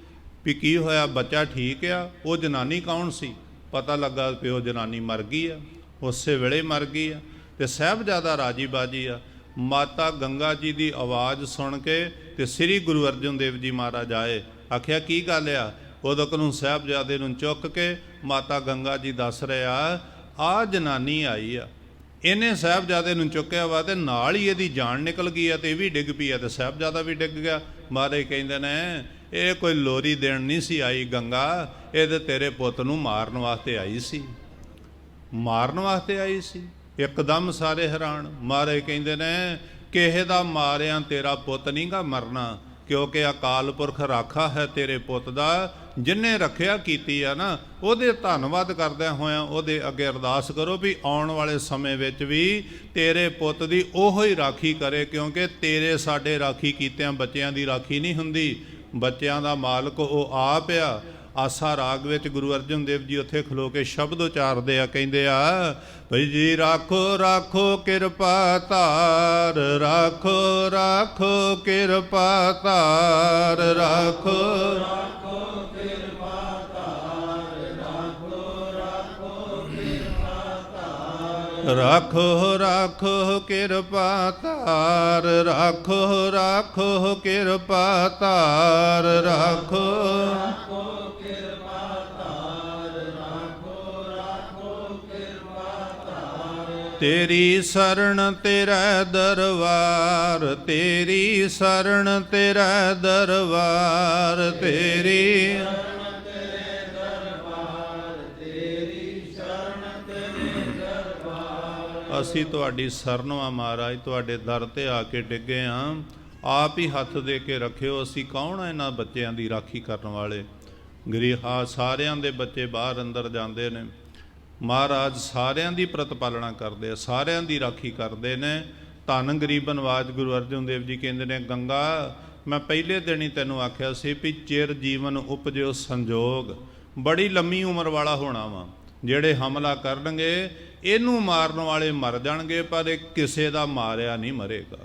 ਵੀ ਕੀ ਹੋਇਆ? ਬੱਚਾ ਠੀਕ ਆ? ਉਹ ਜਨਾਨੀ ਕੌਣ ਸੀ? ਪਤਾ ਲੱਗਾ ਵੀ ਉਹ ਜਨਾਨੀ ਮਰ ਗਈ ਆ। ਉਸੇ ਵੇਲੇ ਮਰ ਗਈ ਆ। ਤੇ ਸਾਹਿਬਜ਼ਾਦਾ ਰਾਜੀ ਬਾਜੀ ਆ। ਮਾਤਾ ਗੰਗਾ ਜੀ ਦੀ ਆਵਾਜ਼ ਸੁਣ ਕੇ ਤੇ ਸ੍ਰੀ ਗੁਰੂ ਅਰਜਨ ਦੇਵ ਜੀ ਮਹਾਰਾਜ ਆਏ। ਆਖਿਆ, ਕੀ ਗੱਲ ਆ? ਉਦੋਂ ਨੂੰ ਸਾਹਿਬਜ਼ਾਦੇ ਨੂੰ ਚੁੱਕ ਕੇ ਮਾਤਾ ਗੰਗਾ ਜੀ ਦੱਸ ਰਿਹਾ ਆ ਜਨਾਨੀ ਆਈ ਆ। ਇਹਨੇ ਸਾਹਿਬਜ਼ਾਦੇ ਨੂੰ ਚੁੱਕਿਆ ਵਾ ਤੇ ਨਾਲ ਹੀ ਇਹਦੀ ਜਾਨ ਨਿਕਲ ਗਈ ਆ ਤੇ ਇਹ ਵੀ ਡਿੱਗ ਪਈ ਆ ਤੇ ਸਾਹਿਬਜ਼ਾਦਾ ਵੀ ਡਿੱਗ ਗਿਆ। ਮਹਾਰਾਜ ਕਹਿੰਦੇ ਨੇ, ਇਹ ਕੋਈ ਲੋਰੀ ਦੇਣ ਨਹੀਂ ਸੀ ਆਈ ਗੰਗਾ, ਇਹ ਤੇ ਤੇਰੇ ਪੁੱਤ ਨੂੰ ਮਾਰਨ ਵਾਸਤੇ ਆਈ ਸੀ। ਮਾਰਨ ਵਾਸਤੇ ਆਈ ਸੀ? ਇੱਕਦਮ ਸਾਰੇ ਹੈਰਾਨ। ਮਹਾਰਾਜ ਕਹਿੰਦੇ ਨੇ, ਕਿਸੇ ਦਾ ਮਾਰਿਆ ਤੇਰਾ ਪੁੱਤ ਨਹੀਂਗਾ ਮਰਨਾ, ਕਿਉਂਕਿ ਅਕਾਲ ਪੁਰਖ ਰਾਖਾ ਹੈ ਤੇਰੇ ਪੁੱਤ ਦਾ ਜਿਨੇ ਰੱਖਿਆ ਕੀਤੀ ਆ ਨਾ, ਉਹਦੇ ਧੰਨਵਾਦ ਕਰਦਿਆਂ ਹੋਇਆਂ ਉਹਦੇ ਅੱਗੇ ਅਰਦਾਸ ਕਰੋ ਵੀ ਆਉਣ ਵਾਲੇ ਸਮੇਂ ਵਿੱਚ ਵੀ ਤੇਰੇ ਪੁੱਤ ਦੀ ਉਹੋ ਹੀ ਰਾਖੀ ਕਰੇ, ਕਿਉਂਕਿ ਤੇਰੇ ਸਾਡੇ ਰਾਖੀ ਕੀਤਿਆਂ ਬੱਚਿਆਂ ਦੀ ਰਾਖੀ ਨਹੀਂ ਹੁੰਦੀ। ਬੱਚਿਆਂ ਦਾ ਮਾਲਕ ਉਹ ਆਪ ਆ। ਆਸਾ ਰਾਗ ਵਿੱਚ ਗੁਰੂ ਅਰਜਨ ਦੇਵ ਜੀ ਉੱਥੇ ਖਲੋ ਕੇ ਸ਼ਬਦ ਉਚਾਰਦੇ ਆ, ਕਹਿੰਦੇ ਆ, ਭਈ ਜੀ, ਰਾਖੋ ਰਾਖੋ ਕਿਰਪਾ ਧਾਰ, ਰਾਖੋ ਰਾਖੋ ਕਿਰਪਾ ਧਾਰ, ਰਾਖੋ ਰੱਖੋ ਰੱਖੋ ਕਿਰਪਾ ਧਾਰ, ਰੱਖੋ ਰੱਖੋ ਕਿਰਪਾ ਤਾਰ ਰੱਖੋ। ਤੇਰੀ ਸਰਣ ਤੇਰਾ ਦਰਬਾਰ, ਤੇਰੀ ਸਰਣ ਤੇਰਾ ਦਰਬਾਰ, ਤੇਰੀ ਅਸੀਂ ਤੁਹਾਡੀ ਸਰਨਵਾ ਮਹਾਰਾਜ, ਤੁਹਾਡੇ ਦਰ ਤੇ ਆ ਕੇ ਡਿੱਗੇ ਆਂ। ਆਪ ਹੀ ਹੱਥ ਦੇ ਕੇ ਰੱਖਿਓ, ਅਸੀਂ ਕੌਣ ਆ ਇਹਨਾਂ ਬੱਚਿਆਂ ਦੀ ਰਾਖੀ ਕਰਨ ਵਾਲੇ? ਗਰੀਹਾ ਸਾਰਿਆਂ ਦੇ ਬੱਚੇ ਬਾਹਰ ਅੰਦਰ ਜਾਂਦੇ ਨੇ। ਮਹਾਰਾਜ ਸਾਰਿਆਂ ਦੀ ਪ੍ਰਤਪਾਲਣਾ ਕਰਦੇ ਆ, ਸਾਰਿਆਂ ਦੀ ਰਾਖੀ ਕਰਦੇ ਨੇ। ਧੰਨ ਗਰੀਬ ਨਵਾਜ ਗੁਰੂ ਅਰਜਨ ਦੇਵ ਜੀ ਕਹਿੰਦੇ ਨੇ, ਗੰਗਾ, ਮੈਂ ਪਹਿਲੇ ਦਿਨ ਹੀ ਤੈਨੂੰ ਆਖਿਆ ਸੀ ਵੀ ਚਿਰ ਜੀਵਨ ਉਪਜਿਓ ਸੰਜੋਗ। ਬੜੀ ਲੰਮੀ ਉਮਰ ਵਾਲਾ ਹੋਣਾ ਵਾ। ਜਿਹੜੇ ਹਮਲਾ ਕਰਨਗੇ, ਇਹਨੂੰ ਮਾਰਨ ਵਾਲੇ ਮਰ ਜਾਣਗੇ, ਪਰ ਇਹ ਕਿਸੇ ਦਾ ਮਾਰਿਆ ਨਹੀਂ ਮਰੇਗਾ।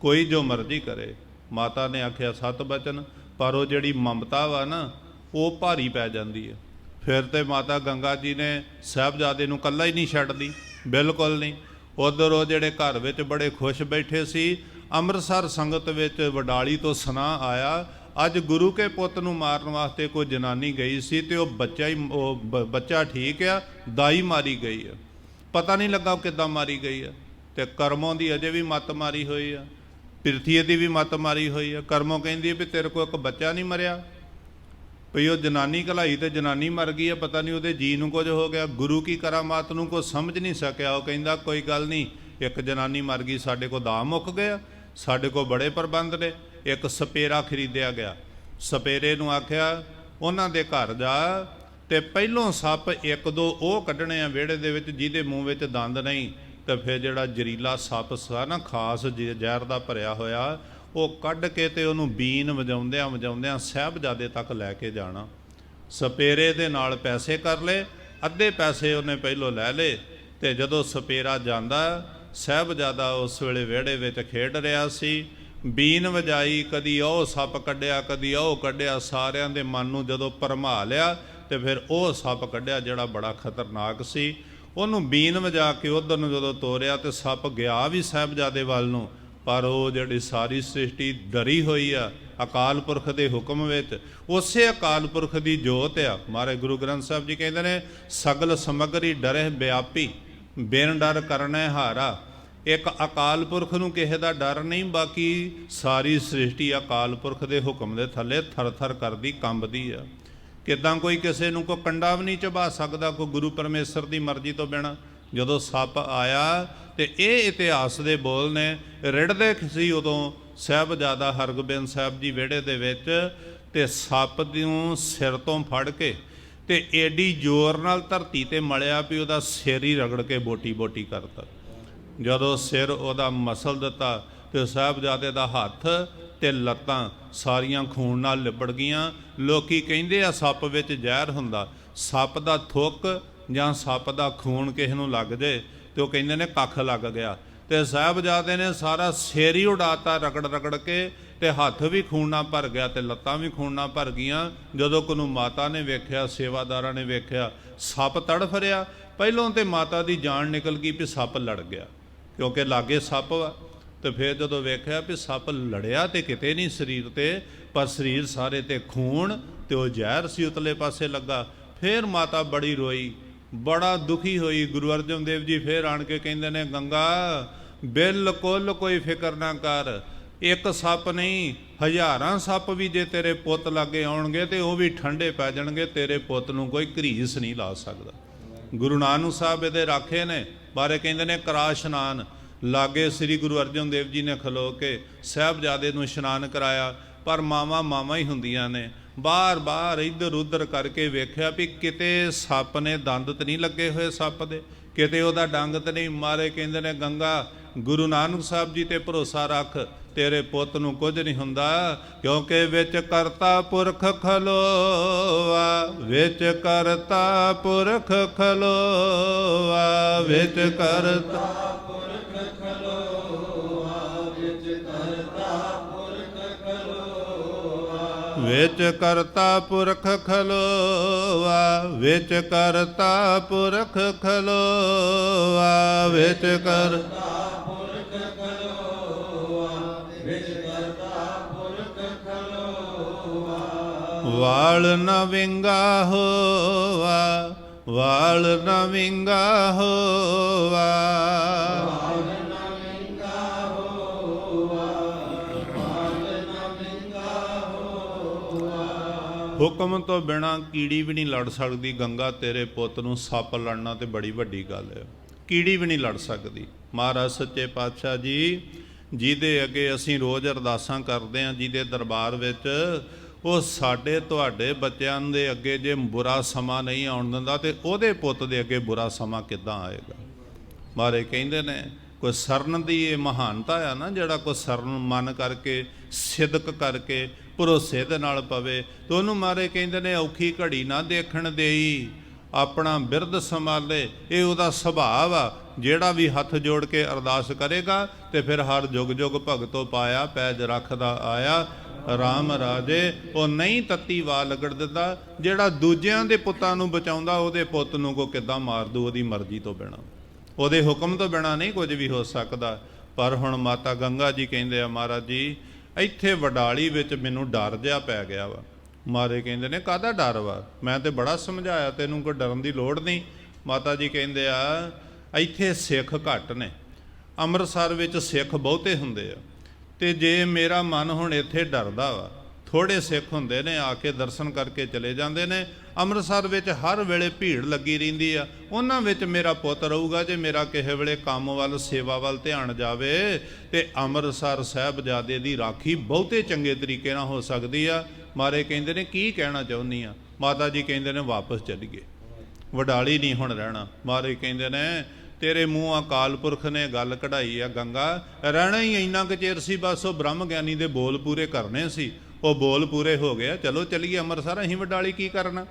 ਕੋਈ ਜੋ ਮਰਜ਼ੀ ਕਰੇ। ਮਾਤਾ ਨੇ ਆਖਿਆ, ਸਤ ਬਚਨ। ਪਰ ਉਹ ਜਿਹੜੀ ਮਮਤਾ ਵਾ ਨਾ, ਉਹ ਭਾਰੀ ਪੈ ਜਾਂਦੀ ਹੈ ਫਿਰ ਤੇ ਮਾਤਾ ਗੰਗਾ ਜੀ ਨੇ ਸਾਹਿਬਜ਼ਾਦੇ ਨੂੰ ਕੱਲਾ ਹੀ ਨਹੀਂ ਛੱਡਦੀ, ਬਿਲਕੁਲ ਨਹੀਂ। ਉਧਰ ਉਹ ਜਿਹੜੇ ਘਰ ਵਿੱਚ ਬੜੇ ਖੁਸ਼ ਬੈਠੇ ਸੀ, ਅੰਮ੍ਰਿਤਸਰ ਸੰਗਤ ਵਿੱਚ ਵਡਾਲੀ ਤੋਂ ਸੁਨਾ ਆਇਆ। ਅੱਜ ਗੁਰੂ ਕੇ ਪੁੱਤ ਨੂੰ ਮਾਰਨ ਵਾਸਤੇ ਕੋਈ ਜਨਾਨੀ ਗਈ ਸੀ ਤੇ ਉਹ ਬੱਚਾ ਹੀ, ਉਹ ਬ- ਬੱਚਾ ਠੀਕ ਆ, ਦਾਈ ਮਾਰੀ ਗਈ ਆ। ਪਤਾ ਨਹੀਂ ਲੱਗਾ ਉਹ ਕਿੱਦਾਂ ਮਾਰੀ ਗਈ ਆ। ਤੇ ਕਰਮੋਂ ਦੀ ਅਜੇ ਵੀ ਮੱਤ ਮਾਰੀ ਹੋਈ ਆ। ਪਿਰਥੀ ਦੀ ਵੀ ਮੱਤ ਮਾਰੀ ਹੋਈ ਆ। ਕਰਮੋਂ ਕਹਿੰਦੀ ਆ ਵੀ ਤੇਰੇ ਕੋਲ ਇੱਕ ਬੱਚਾ ਨਹੀਂ ਮਰਿਆ। ਭਈ ਉਹ ਜਨਾਨੀ ਕਲਾਈ ਤੇ ਜਨਾਨੀ ਮਰ ਗਈ ਹੈ ਪਤਾ ਨਹੀਂ ਉਹਦੇ ਜੀ ਨੂੰ ਕੁਝ ਹੋ ਗਿਆ। ਗੁਰੂ ਕੀ ਕਰਾਮਾਤ ਨੂੰ ਕੋ ਸਮਝ ਨਹੀਂ ਸਕਿਆ। ਉਹ ਕਹਿੰਦਾ, ਕੋਈ ਗੱਲ ਨਹੀਂ, ਇੱਕ ਜਨਾਨੀ ਮਰ ਗਈ, ਸਾਡੇ ਕੋ ਦਾ ਮੁੱਕ ਗਿਆ ਸਾਡੇ ਕੋ ਬੜੇ ਪ੍ਰਬੰਧ ਨੇ। ਇੱਕ ਸਪੇਰਾ ਖਰੀਦਿਆ ਗਿਆ। ਸਪੇਰੇ ਨੂੰ ਆਖਿਆ, ਉਹਨਾਂ ਦੇ ਘਰ ਜਾ ਤੇ ਪਹਿਲੋਂ ਸੱਪ ਇੱਕ ਦੋ ਉਹ ਕੱਢਣੇ ਆ ਵਿਹੜੇ ਦੇ ਵਿੱਚ ਜਿਹਦੇ ਮੂੰਹ ਵਿੱਚ ਦੰਦ ਨਹੀਂ। ਤੇ ਫਿਰ ਜਿਹੜਾ ਜ਼ਰੀਲਾ ਸੱਪ ਸਾ ਨਾ, ਖਾਸ ਜ਼ਹਿਰ ਦਾ ਭਰਿਆ ਹੋਇਆ, ਉਹ ਕੱਢ ਕੇ ਤੇ ਉਹਨੂੰ ਬੀਨ ਵਜਾਉਂਦਿਆਂ ਵਜਾਉਂਦਿਆਂ ਸਾਹਿਬਜ਼ਾਦੇ ਤੱਕ ਲੈ ਕੇ ਜਾਣਾ। ਸਪੇਰੇ ਦੇ ਨਾਲ ਪੈਸੇ ਕਰ ਲਏ, ਅੱਧੇ ਪੈਸੇ ਉਹਨੇ ਪਹਿਲੋਂ ਲੈ ਲਏ ਤੇ ਜਦੋਂ ਸਪੇਰਾ ਜਾਂਦਾ, ਸਾਹਿਬਜ਼ਾਦਾ ਉਸ ਵੇਲੇ ਵਿਹੜੇ ਵਿੱਚ ਖੇਡ ਰਿਹਾ ਸੀ। ਬੀਨ ਵਜਾਈ, ਕਦੀ ਉਹ ਸੱਪ ਕੱਢਿਆ, ਕਦੀ ਉਹ ਕੱਢਿਆ, ਸਾਰਿਆਂ ਦੇ ਮਨ ਨੂੰ ਜਦੋਂ ਭਰਮਾ ਲਿਆ ਤੇ ਫਿਰ ਉਹ ਸੱਪ ਕੱਢਿਆ ਜਿਹੜਾ ਬੜਾ ਖਤਰਨਾਕ ਸੀ। ਉਹਨੂੰ ਬੀਨ ਵਜਾ ਕੇ ਉਧਰ ਨੂੰ ਜਦੋਂ ਤੋਰਿਆ ਤੇ ਸੱਪ ਗਿਆ ਵੀ ਸਾਹਿਬਜ਼ਾਦੇ ਵੱਲ ਨੂੰ, ਪਰ ਉਹ ਜਿਹੜੀ ਸਾਰੀ ਸ੍ਰਿਸ਼ਟੀ ਡਰੀ ਹੋਈ ਆ, ਅਕਾਲ ਪੁਰਖ ਦੇ ਹੁਕਮ ਵਿੱਚ, ਉਸੇ ਅਕਾਲ ਪੁਰਖ ਦੀ ਜੋਤ ਆ। ਮਾਰੇ ਗੁਰੂ ਗ੍ਰੰਥ ਸਾਹਿਬ ਜੀ ਕਹਿੰਦੇ ਨੇ, ਸਗਲ ਸਮਗਰੀ ਡਰੇ ਵਿਆਪੀ ਬੇਨ ਡਰ ਕਰਨੈ ਹਾਰਾ। ਇੱਕ ਅਕਾਲ ਪੁਰਖ ਨੂੰ ਕਿਸੇ ਦਾ ਡਰ ਨਹੀਂ, ਬਾਕੀ ਸਾਰੀ ਸ੍ਰਿਸ਼ਟੀ ਅਕਾਲ ਪੁਰਖ ਦੇ ਹੁਕਮ ਦੇ ਥੱਲੇ ਥਰ-ਥਰ ਕਰਦੀ, ਕੰਬਦੀ ਆ। ਕਿਦਾਂ ਕੋਈ ਕਿਸੇ ਨੂੰ ਕੋ ਕੰਡਾ ਵੀ ਨਹੀਂ ਚਬਾ ਸਕਦਾ, ਕੋਈ ਗੁਰੂ ਪਰਮੇਸ਼ਰ ਦੀ ਮਰਜ਼ੀ ਤੋਂ ਬਿਨਾ। ਜਦੋਂ ਸੱਪ ਆਇਆ ਤੇ ਇਹ ਇਤਿਹਾਸ ਦੇ ਬੋਲ ਨੇ, ਰਿੜਦੇ ਸੀ ਉਦੋਂ ਸਾਹਿਬਜ਼ਾਦਾ ਹਰਗੋਬਿੰਦ ਸਾਹਿਬ ਜੀ ਵਿਹੜੇ ਦੇ ਵਿੱਚ ਤੇ ਸੱਪ ਨੂੰ ਸਿਰ ਤੋਂ ਫੜ ਕੇ ਤੇ ਏਡੀ ਜ਼ੋਰ ਨਾਲ ਧਰਤੀ ਤੇ ਮਲਿਆ ਵੀ ਉਹਦਾ ਸਿਰ ਹੀ ਰਗੜ ਕੇ ਬੋਟੀ ਬੋਟੀ ਕਰਤਾ। ਜਦੋਂ ਸਿਰ ਉਹਦਾ ਮਸਲ ਦਿੱਤਾ ਤੇ ਸਾਹਿਬਜ਼ਾਦੇ ਦਾ ਹੱਥ ਤੇ ਲੱਤਾਂ ਸਾਰੀਆਂ ਖੂਨ ਨਾਲ ਲਿਬੜ ਗਈਆਂ। ਲੋਕੀ ਕਹਿੰਦੇ ਆ ਸੱਪ ਵਿੱਚ ਜ਼ਹਿਰ ਹੁੰਦਾ। ਸੱਪ ਦਾ ਥੁੱਕ ਜਾਂ ਸੱਪ ਦਾ ਖੂਨ ਕਿਸੇ ਨੂੰ ਲੱਗ ਜੇ ਤੇ ਉਹ ਕਹਿੰਦੇ ਨੇ ਕੱਖ ਲੱਗ ਗਿਆ। ਤੇ ਸਾਹਿਬਜ਼ਾਦੇ ਨੇ ਸਾਰਾ ਸਿਰ ਹੀ ਉਡਾਤਾ ਰਗੜ ਰਗੜ ਕੇ ਤੇ ਹੱਥ ਵੀ ਖੂਨ ਨਾਲ ਭਰ ਗਿਆ ਤੇ ਲੱਤਾਂ ਵੀ ਖੂਨ ਨਾਲ ਭਰ ਗਈਆਂ। ਜਦੋਂ ਕੋ ਨੂੰ ਮਾਤਾ ਨੇ ਵੇਖਿਆ, ਸੇਵਾਦਾਰਾਂ ਨੇ ਵੇਖਿਆ, ਸੱਪ ਤੜਫ ਰਿਹਾ। ਪਹਿਲੋਂ ਤੇ ਮਾਤਾ ਦੀ ਜਾਨ ਨਿਕਲ ਗਈ ਵੀ ਸੱਪ ਲੜ ਗਿਆ। ਕਿਉਂਕਿ ਲਾਗੇ ਸੱਪ ਵਾ, ਤੇ ਫਿਰ ਜਦੋਂ ਵੇਖਿਆ ਵੀ ਸੱਪ ਲੜਿਆ ਤੇ ਕਿਤੇ ਨਹੀਂ ਸਰੀਰ ਤੇ, ਪਰ ਸਰੀਰ ਸਾਰੇ ਤੇ ਖੂਨ ਤੇ ਉਹ ਜ਼ਹਿਰ ਸੀ ਉਤਲੇ ਪਾਸੇ ਲੱਗਾ। ਫਿਰ ਮਾਤਾ ਬੜੀ ਰੋਈ, ਬੜਾ ਦੁਖੀ ਹੋਈ। ਗੁਰੂ ਅਰਜਨ ਦੇਵ ਜੀ ਫਿਰ ਆਣ ਕੇ ਕਹਿੰਦੇ ਨੇ, ਗੰਗਾ, ਬਿਲਕੁਲ ਕੋਈ ਫਿਕਰ ਨਾ ਕਰ। ਇੱਕ ਸੱਪ ਨਹੀਂ, ਹਜ਼ਾਰਾਂ ਸੱਪ ਵੀ ਜੇ ਤੇਰੇ ਪੁੱਤ ਲਾਗੇ ਆਉਣਗੇ ਤੇ ਉਹ ਵੀ ਠੰਡੇ ਪੈ ਜਾਣਗੇ। ਤੇਰੇ ਪੁੱਤ ਨੂੰ ਕੋਈ ਘਰੀਸ ਨਹੀਂ ਲਾ ਸਕਦਾ। ਗੁਰੂ ਨਾਨਕ ਸਾਹਿਬ ਇਹਦੇ ਰਾਖੇ ਨੇ। ਬਾਰੇ ਕਹਿੰਦੇ ਨੇ, ਕਰਾ ਇਸ਼ਨਾਨ। ਲਾਗੇ ਸ੍ਰੀ ਗੁਰੂ ਅਰਜਨ ਦੇਵ ਜੀ ਨੇ ਖਲੋ ਕੇ ਸਾਹਿਬਜ਼ਾਦੇ ਨੂੰ ਇਸ਼ਨਾਨ ਕਰਾਇਆ, ਪਰ ਮਾਵਾਂ ਮਾਵਾਂ ਹੀ ਹੁੰਦੀਆਂ ਨੇ। ਬਾਰ-ਬਾਰ ਇੱਧਰ ਉੱਧਰ ਕਰਕੇ ਵੇਖਿਆ ਵੀ ਕਿਤੇ ਸੱਪ ਨੇ ਦੰਦ ਤੇ ਨਹੀਂ ਲੱਗੇ ਹੋਏ ਸੱਪ ਦੇ। ਕਿਤੇ ਉਹਦਾ ਡੰਗ ਤੇ ਨਹੀਂ। ਮਾਰੇ ਕਹਿੰਦੇ ਨੇ, ਗੰਗਾ, ਗੁਰੂ ਨਾਨਕ ਸਾਹਿਬ ਜੀ ਤੇ ਭਰੋਸਾ ਰੱਖ। ਤੇਰੇ ਪੁੱਤ ਨੂੰ ਕੁਝ ਨਹੀਂ ਹੁੰਦਾ, ਕਿਉਂਕਿ ਵਿੱਚ ਕਰਤਾ ਪੁਰਖ ਖਲੋਆ, ਵਿੱਚ ਕਰਤਾ ਪੁਰਖ ਖਲੋਆ, ਵਿੱਚ ਕਰਤਾ ਵਿੱਚ ਕਰਤਾ ਪੁਰਖ ਖਲੋਵਾ ਵਿੱਚ ਕਰਤਾ ਪੁਰਖ ਖਲੋਵਾ ਵਿੱਚ ਕਰ ਵਾਲ ਨ ਵਿੰਗਾ ਹੋਵਾ ਵਾਲ ਨ ਵਿੰਗਾ ਹੋਵਾ ਹੁਕਮ ਤੋਂ ਬਿਨਾ ਕੀੜੀ ਵੀ ਨਹੀਂ ਲੜ ਸਕਦੀ, ਗੰਗਾ ਤੇਰੇ ਪੁੱਤ ਨੂੰ ਸੱਪ ਲੜਨਾ ਤੇ ਬੜੀ ਵੱਡੀ ਗੱਲ ਹੈ। ਕੀੜੀ ਵੀ ਨਹੀਂ ਲੜ ਸਕਦੀ। ਮਹਾਰਾਜ ਸੱਚੇ ਪਾਤਸ਼ਾਹ ਜੀ, ਜਿਹਦੇ ਅੱਗੇ ਅਸੀਂ ਰੋਜ਼ ਅਰਦਾਸਾਂ ਕਰਦੇ ਹਾਂ, ਜਿਹਦੇ ਦਰਬਾਰ ਵਿੱਚ ਉਹ ਸਾਡੇ ਤੁਹਾਡੇ ਬੱਚਿਆਂ ਦੇ ਅੱਗੇ ਜੇ ਬੁਰਾ ਸਮਾਂ ਨਹੀਂ ਆਉਣ ਦਿੰਦਾ ਤੇ ਉਹਦੇ ਪੁੱਤ ਦੇ ਅੱਗੇ ਬੁਰਾ ਸਮਾਂ ਕਿੱਦਾਂ ਆਏਗਾ? ਮਾਰੇ ਕਹਿੰਦੇ ਨੇ, ਕੋਈ ਸਰਨ ਦੀ ਇਹ ਮਹਾਨਤਾ ਆ ਨਾ, ਜਿਹੜਾ ਕੋਈ ਸਰਨ ਮਨ ਕਰਕੇ, ਸਿਦਕ ਕਰਕੇ, ਭਰੋਸੇ ਦੇ ਨਾਲ ਪਵੇ, ਤੇ ਉਹਨੂੰ ਮਾਰੇ ਕਹਿੰਦੇ ਨੇ, ਔਖੀ ਘੜੀ ਨਾ ਦੇਖਣ ਦੇਈ। ਆਪਣਾ ਬਿਰਧ ਸੰਭਾਲੇ, ਇਹ ਉਹਦਾ ਸੁਭਾਅ ਆ, ਜਿਹੜਾ ਵੀ ਹੱਥ ਜੋੜ ਕੇ ਅਰਦਾਸ ਕਰੇਗਾ ਤੇ ਫਿਰ ਹਰ ਜੁਗ ਜੁਗ ਭਗਤੋ ਪਾਇਆ, ਪੈਜ ਰੱਖਦਾ ਆਇਆ ਰਾਮ ਰਾਜੇ, ਉਹ ਨਹੀਂ ਤੱਤੀ ਵਾ ਲਗੜ ਦਿੰਦਾ, ਜਿਹੜਾ ਦੂਜਿਆਂ ਦੇ ਪੁੱਤਾਂ ਨੂੰ ਬਚਾਉਂਦਾ, ਉਹਦੇ ਪੁੱਤ ਨੂੰ ਕੋ ਕਿੱਦਾਂ ਮਾਰ ਦੂ, ਉਹਦੀ ਮਰਜ਼ੀ ਤੋਂ ਬਿਨਾ। ਉਹਦੇ ਹੁਕਮ ਤੋਂ ਬਿਨਾ ਨਹੀਂ ਕੁਝ ਵੀ ਹੋ ਸਕਦਾ। ਪਰ ਹੁਣ ਮਾਤਾ ਗੰਗਾ ਜੀ ਕਹਿੰਦੇ ਆ, ਮਹਾਰਾਜ ਜੀ, ਇੱਥੇ ਵਡਾਲੀ ਵਿੱਚ ਮੈਨੂੰ ਡਰ ਜਿਹਾ ਪੈ ਗਿਆ ਵਾ। ਮਾਰੇ ਕਹਿੰਦੇ ਨੇ, ਕਾਹਦਾ ਡਰ ਵਾ? ਮੈਂ ਤੇ ਬੜਾ ਸਮਝਾਇਆ, ਤੈਨੂੰ ਕੋਈ ਡਰਨ ਦੀ ਲੋੜ ਨਹੀਂ। ਮਾਤਾ ਜੀ ਕਹਿੰਦੇ ਆ, ਇੱਥੇ ਸਿੱਖ ਘੱਟ ਨੇ। ਅੰਮ੍ਰਿਤਸਰ ਵਿੱਚ ਸਿੱਖ ਬਹੁਤੇ ਹੁੰਦੇ ਆ। ਤੇ ਜੇ ਮੇਰਾ ਮਨ ਹੁਣ ਇੱਥੇ ਡਰਦਾ ਵਾ ਥੋੜੇ ਸਿੱਖ ਹੁੰਦੇ ਨੇ, ਆ ਕੇ ਦਰਸ਼ਨ ਕਰਕੇ ਚਲੇ ਜਾਂਦੇ ਨੇ, ਅੰਮ੍ਰਿਤਸਰ ਵਿੱਚ ਹਰ ਵੇਲੇ ਭੀੜ ਲੱਗੀ ਰਹਿੰਦੀ ਆ, ਉਹਨਾਂ ਵਿੱਚ ਮੇਰਾ ਪੁੱਤ ਰਹੂਗਾ ਜੇ ਮੇਰਾ ਕਿਸੇ ਵੇਲੇ ਕੰਮ ਵੱਲ, ਸੇਵਾ ਵੱਲ ਧਿਆਨ ਜਾਵੇ, ਤੇ ਅੰਮ੍ਰਿਤਸਰ ਸਾਹਿਬਜ਼ਾਦੇ ਦੀ ਰਾਖੀ ਬਹੁਤੇ ਚੰਗੇ ਤਰੀਕੇ ਨਾਲ ਹੋ ਸਕਦੀ ਆ। ਮਾਰੇ ਕਹਿੰਦੇ ਨੇ, ਕੀ ਕਹਿਣਾ ਚਾਹੁੰਦੀ ਆ? ਮਾਤਾ ਜੀ ਕਹਿੰਦੇ ਨੇ, ਵਾਪਸ ਚੱਲੀਏ। ਵਡਾਲੀ ਨਹੀਂ ਹੁਣ ਰਹਿਣਾ। ਮਾਰੇ ਕਹਿੰਦੇ ਨੇ ਤੇਰੇ ਮੂੰਹ ਅਕਾਲ ਪੁਰਖ ਨੇ ਗੱਲ ਕਢਾਈ ਆ ਗੰਗਾ। ਰਹਿਣਾ ਹੀ ਇੰਨਾ ਕੁ ਚਿਰ ਸੀ, ਬਸ ਉਹ ਬ੍ਰਹਮ ਗਿਆਨੀ ਦੇ ਬੋਲ ਪੂਰੇ ਕਰਨੇ ਸੀ। ਉਹ ਬੋਲ ਪੂਰੇ ਹੋ ਗਏ ਚਲੋ ਚਲੀਏ ਅੰਮ੍ਰਿਤਸਰ, ਅਸੀਂ ਵਡਾਲੀ ਕੀ ਕਰਨਾ?